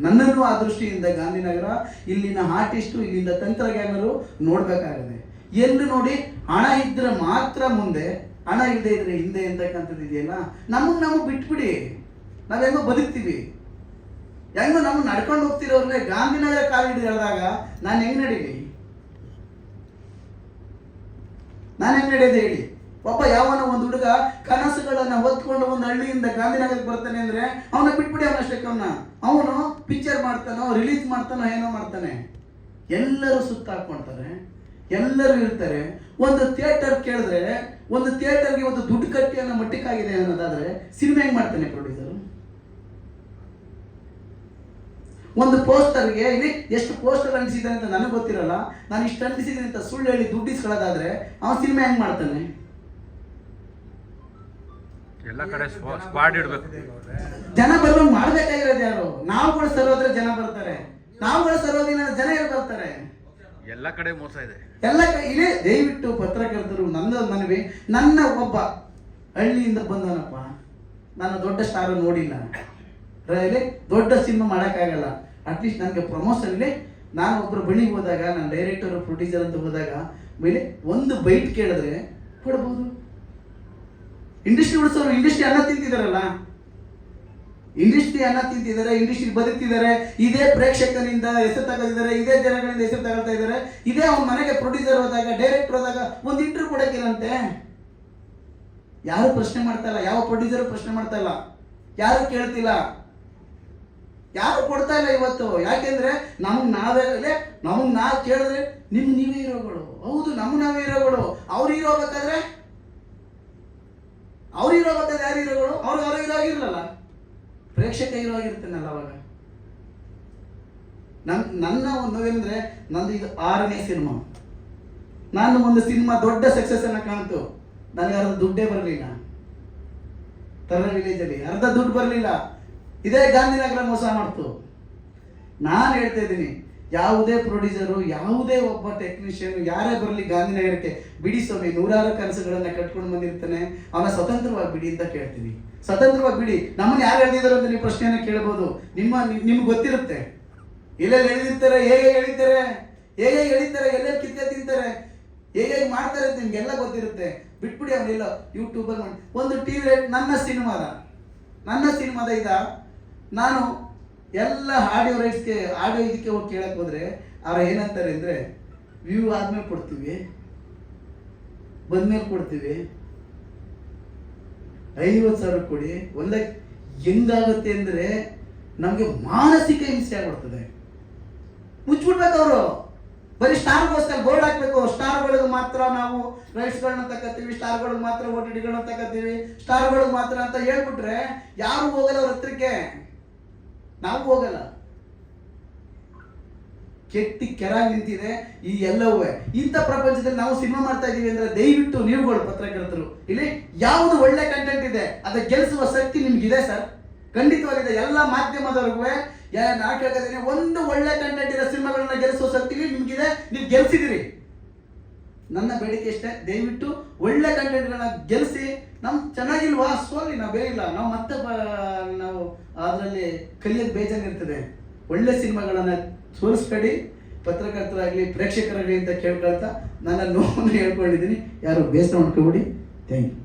ನನ್ನನ್ನು ಆ ದೃಷ್ಟಿಯಿಂದ ಗಾಂಧಿನಗರ, ಇಲ್ಲಿನ ಆರ್ಟಿಸ್ಟು ಇಲ್ಲಿಂದ ತಂತ್ರಜ್ಞಾನರು ನೋಡಬೇಕಾಗಿದೆ. ಎಲ್ಲಿ ನೋಡಿ ಹಣ ಇದ್ರೆ ಮಾತ್ರ ಮುಂದೆ, ಹಣ ಇಲ್ಲದೆ ಇದ್ರೆ ಹಿಂದೆ ಅಂತಕ್ಕಂಥದ್ದು ಇದೆಯಲ್ಲ? ನಮಗೆ ನಾವು ಬಿಟ್ಬಿಡಿ. ನಾವೇನೋ ಬದುಕ್ತೀವಿ. ಹೆಂಗೋ ನಮ್ಗೆ ನಡ್ಕೊಂಡು ಹೋಗ್ತಿರೋರ್ಗೆ ಗಾಂಧಿನಗರ ಕಾಲಿಡಿದು ಹೇಳಿದಾಗ, ನಾನು ಹೆಂಗ್ ನಡೀಲಿ? ನಾನು ಹೆಂಗ್ ನಡೆಯೋದು ಹೇಳಿ? ಒಬ್ಬ ಯಾವನ ಒಂದು ಹುಡುಗ ಕನಸುಗಳನ್ನ ಹೊತ್ಕೊಂಡು ಒಂದು ಹಳ್ಳಿಯಿಂದ ಗಾಂಧಿನಗರಕ್ಕೆ ಬರ್ತಾನೆ ಅಂದ್ರೆ, ಅವನ ಬಿಟ್ಬಿಡಿ ಅವನಷ್ಟಕ್ಕೆ ಅವನ ಅವನು ಪಿಕ್ಚರ್ ಮಾಡ್ತಾನೋ ರಿಲೀಸ್ ಮಾಡ್ತಾನೋ, ಏನೋ ಮಾಡ್ತಾನೆ. ಎಲ್ಲರೂ ಸುತ್ತಾಕೊಂಡ್ತಾರೆ ಎಲ್ಲರೂ ಇರ್ತಾರೆ. ಒಂದು ಥಿಯೇಟರ್ ಕೇಳಿದ್ರೆ ಒಂದು ಥಿಯೇಟರ್ಗೆ ಒಂದು ದುಡ್ಡು ಕಟ್ಟಿ ಅನ್ನೋ ಮಟ್ಟಕ್ಕಾಗಿದೆ ಅನ್ನೋದಾದ್ರೆ ಸಿನಿಮಾ ಹೆಂಗ್ ಮಾಡ್ತಾನೆ ಪ್ರೊಡ್ಯೂಸರ್ ಒಂದು ಪೋಸ್ಟರ್ಗೆ ಇಲ್ಲಿ ಎಷ್ಟು ಪೋಸ್ಟರ್ ಅಂಟಿಸಿದ್ದಾನೆ ಅಂತ ನನಗೆ ಗೊತ್ತಿರಲ್ಲ. ನಾನು ಇಷ್ಟು ಅಂಟಿಸಿದ್ದೀನಿ ಅಂತ ಸುಳ್ಳು ಹೇಳಿ ದುಡ್ಡು ಇಸ್ಕೊಳ್ಳೋದಾದ್ರೆ ಅವನು ಸಿನಿಮಾ ಹೆಂಗ್ ಮಾಡ್ತಾನೆ? ಎಲ್ಲ ಕಡೆ ಸ್ಕ್ವಾಡ್ ಇಡಬೇಕು. ಜನ ಬರ್ಬೇಕು ಮಾಡ್ಬೇಕಾಗಿರೋದು ಯಾರು? ನಾವುಗಳು ಸರೋದ್ರೆ ಜನ ಬರ್ತಾರೆ. ನಾವುಗಳು ಸರೋದಿನ ಜನ ಬರ್ತಾರೆ? ಎಲ್ಲ ಕಡೆ ಮೋಸ ಇದೆ. ಎಲ್ಲ ಇಲ್ಲೇ ದಯವಿಟ್ಟು ಪತ್ರಕರ್ತರು, ನನ್ನ ಮನವಿ, ನನ್ನ ಒಬ್ಬ ಹಳ್ಳಿಯಿಂದ ಬಂದವನಪ್ಪ ನಾನು ದೊಡ್ಡ ಸ್ಟಾರ್ ನೋಡಿಲ್ಲ. ರೈಲಿ ದೊಡ್ಡ ಸಿನಿಮಾ ಮಾಡೋಕ್ಕಾಗಲ್ಲ. ಅಟ್ಲೀಸ್ಟ್ ನನಗೆ ಪ್ರಮೋಷನ್ಲಿ ನಾನು ಒಬ್ಬರು ಬಳಿಗೆ ಹೋದಾಗ, ನಾನು ಡೈರೆಕ್ಟರ್ ಪ್ರೊಡ್ಯೂಸರ್ ಅಂತ ಹೋದಾಗ, ಮೇಲೆ ಒಂದು ಬೈಟ್ ಕೇಳಿದ್ರೆ ಕೊಡ್ಬೋದು. ಇಂಡಸ್ಟ್ರಿ ಉಳಿಸೋರು ಇಂಡಸ್ಟ್ರಿ ಅನ್ನ ತಿಂತಿದಾರಲ್ಲ. ಇಂಡಸ್ಟ್ರಿ ಅನ್ನ ತಿಂತಿದ್ದಾರೆ, ಇಂಡಸ್ಟ್ರಿ ಬದುಕ್ತಿದ್ದಾರೆ, ಇದೇ ಪ್ರೇಕ್ಷಕನಿಂದ ಹೆಸರು ತಗೊಳ್ತಿದ್ದಾರೆ ಇದೇ ಜನಗಳಿಂದ ಹೆಸರು ತಗೊಳ್ತಾ ಇದ್ದಾರೆ, ಇದೇ ಅವ್ನ ಮನೆಗೆ ಪ್ರೊಡ್ಯೂಸರ್ ಹೋದಾಗ ಡೈರೆಕ್ಟರ್ ಹೋದಾಗ ಒಂದು ಇಂಟರ್ವ್ಯೂ ಕೊಡಕ್ಕಿಲ್ಲಂತೆ ಯಾರು ಪ್ರಶ್ನೆ ಮಾಡ್ತಾ ಇಲ್ಲ, ಯಾವ ಪ್ರೊಡ್ಯೂಸರ್ ಪ್ರಶ್ನೆ ಮಾಡ್ತಾ ಇಲ್ಲ, ಯಾರು ಕೇಳ್ತಿಲ್ಲ? ಯಾರು ಕೊಡ್ತಾ ಇಲ್ಲ ಇವತ್ತು? ಯಾಕೆಂದ್ರೆ ನಮ್ಗೆ ನಾವೇ ನಮ್ಗೆ ನಾವು ಕೇಳಿದ್ರೆ ನಿಮ್ ನೀವೇ ಹೀರೋಗಳು. ಹೌದು ನಮ್ ನಾವೇ ಹೀರೋಗಳು. ಅವ್ರು ಹೀರೋ ಬೇಕಾದ್ರೆ ಅವ್ರು ಹೀರೋ ಯಾರು ಹೀರೋಗಳು? ಅವ್ರಿಗೆ ಅವ್ರ ಹೀರೋ ಪ್ರೇಕ್ಷಕ ಹೀರೋ ಅವಾಗ. ನನ್ನ ನನ್ನ ಒಂದು ಏನಂದ್ರೆ ನಂದು ಇದು ಆರನೇ ಸಿನಿಮಾ. ನಾನು ಒಂದು ಸಿನಿಮಾ ದೊಡ್ಡ ಸಕ್ಸಸ್ ಅನ್ನ ಕಾಣ್ತು. ನನಗೆ ಅರ್ಧ ದುಡ್ಡೇ ಬರಲಿಲ್ಲ. ತರ ವಿಲೇಜಲ್ಲಿ ಅರ್ಧ ದುಡ್ಡು ಬರಲಿಲ್ಲ. ಇದೇ ಗಾಂಧಿನಗರ ಮೋಸ ಮಾಡ್ತು. ನಾನು ಹೇಳ್ತಾ ಇದ್ದೀನಿ ಯಾವುದೇ ಪ್ರೊಡ್ಯೂಸರು, ಯಾವುದೇ ಒಬ್ಬ ಟೆಕ್ನಿಷಿಯನ್ ಯಾರೇ ಬರಲಿ ಗಾಂಧಿನಗರಕ್ಕೆ ಬಿಡಿ ಸ್ವಾಮಿ, ನೂರಾರು ಕನಸುಗಳನ್ನ ಕಟ್ಕೊಂಡು ಬಂದಿರ್ತಾನೆ, ಅವನ ಸ್ವತಂತ್ರವಾಗಿ ಬಿಡಿ ಅಂತ ಕೇಳ್ತೀನಿ. ಸ್ವತಂತ್ರವಾಗಿ ಬಿಡಿ. ನಮ್ಮನ್ನ ಯಾರು ಹೇಳಿದಾರೆ ಅಂತ ನೀವು ಪ್ರಶ್ನೆಯನ್ನು ಕೇಳ್ಬೋದು. ನಿಮ್ಮ, ನಿಮ್ಗೆ ಗೊತ್ತಿರುತ್ತೆ. ಎಲ್ಲೆಲ್ಲಿ ಎಳಿದಿರ್ತಾರೆ, ಹೇಗೆ ಎಳಿತಾರೆ ಹೇಗೆ ಎಳಿತಾರೆ ಎಲ್ಲೆಲ್ಲಿ ಕಿತ್ತೆ ತಿಂತಾರೆ, ಹೇಗೆ ಮಾಡ್ತಾರೆ ಅಂತ ನಿಮ್ಗೆಲ್ಲ ಗೊತ್ತಿರುತ್ತೆ. ಬಿಟ್ಬಿಡಿ ಅವನಿಲ್ಲ ಯೂಟ್ಯೂಬಲ್ಲಿ ಒಂದು ಟಿ ವಿ ನನ್ನ ಸಿನಿಮಾದ ನನ್ನ ಸಿನಿಮಾದ ಇದ. ನಾನು ಎಲ್ಲ ಆಡಿಯೋ ರೈಟ್ಸ್ಗೆ, ಆಡಿಯೋ ಇದಕ್ಕೆ ಹೋಗಿ ಕೇಳಕ್ಕೆ ಹೋದ್ರೆ ಅವ್ರು ಏನಂತಾರೆ ಅಂದರೆ, ವ್ಯೂ ಆದಮೇಲೆ ಕೊಡ್ತೀವಿ, ಬಂದ್ಮೇಲೆ ಕೊಡ್ತೀವಿ, ಐವತ್ತು ಸಾವಿರ ಕೊಡಿ, ಒಂದ ಹೆಂಗಾಗುತ್ತೆ ಅಂದರೆ ನಮಗೆ ಮಾನಸಿಕ ಹಿಂಸೆ ಆಗ್ಬಿಡ್ತದೆ. ಮುಚ್ಚಿಬಿಡ್ಬೇಕು ಅವರು. ಬರೀ ಸ್ಟಾರ್ಗೋಸ್ಕರ ಬೋರ್ಡ್ ಹಾಕ್ಬೇಕು. ಸ್ಟಾರ್ಗಳಿಗೆ ಮಾತ್ರ ನಾವು ರೈಟ್ಸ್ಗಳನ್ನ ತಗೋತೀವಿ ಸ್ಟಾರ್ಗಳಿಗೆ ಮಾತ್ರ ಓ ಟಿ ಟಿಗಳನ್ನ ತಗೋತೀವಿ ಸ್ಟಾರ್ಗಳಿಗೆ ಮಾತ್ರ ಅಂತ ಹೇಳ್ಬಿಟ್ರೆ ಯಾರು ಹೋಗಲ್ಲ ಅವ್ರ ಹತ್ರಕ್ಕೆ. ನಾವು ಹೋಗಲ್ಲ. ಕೆಟ್ಟಿ ಕೆರಾಗಿ ನಿಂತಿದೆ ಈ ಎಲ್ಲವೂ. ಇಂಥ ಪ್ರಪಂಚದಲ್ಲಿ ನಾವು ಸಿನಿಮಾ ಮಾಡ್ತಾ ಇದ್ದೀವಿ ಅಂದ್ರೆ ದಯವಿಟ್ಟು ನೀವುಗಳು ಪತ್ರಕರ್ತರು. ಇಲ್ಲಿ ಯಾವುದು ಒಳ್ಳೆ ಕಂಟೆಂಟ್ ಇದೆ, ಅದ ಗೆಲ್ಲಿಸುವ ಶಕ್ತಿ ನಿಮ್ಗಿದೆ ಸರ್ ಖಂಡಿತವಾಗಿದೆ, ಎಲ್ಲ ಮಾಧ್ಯಮದವ್ರಿಗೂ ನಾ ಕೇಳ್ತಿದ್ದೀನಿ ಒಂದು ಒಳ್ಳೆ ಕಂಟೆಂಟ್ ಇರೋ ಸಿನಿಮಾಗಳನ್ನ ಗೆಲ್ಲಿಸುವ ಶಕ್ತಿ ನಿಮ್ಗಿದೆ, ನೀವು ಗೆಲ್ಸಿದಿರಿ. ನನ್ನ ಬೇಡಿಕೆ ಇಷ್ಟೇ, ದಯವಿಟ್ಟು ಒಳ್ಳೆ ಕಂಟೆಂಟ್ಗಳನ್ನ ಗೆಲ್ಲಿಸಿ ನಮ್ ಚೆನ್ನಾಗಿಲ್ವಾ? ಸೋಲಿ, ನಾವು ಇಲ್ಲ. ನಾವು ಮತ್ತೆ ನಾವು ಅದರಲ್ಲಿ ಕಲಿಯೋದು ಬೇಜಾನಿರ್ತದೆ ಒಳ್ಳೆ ಸಿನಿಮಾಗಳನ್ನ ಸೋಲಿಸ್ಬೇಡಿ ಪತ್ರಕರ್ತರಾಗಲಿ, ಪ್ರೇಕ್ಷಕರಾಗಲಿ ಅಂತ ಕೇಳ್ಕೊಳ್ತಾ ನನ್ನ ನೋವನ್ನು ಹೇಳ್ಕೊಂಡಿದ್ದೀನಿ. ಯಾರು ಬೇಸರ ಮಾಡ್ಕೊಬಿಡಿ. Thank you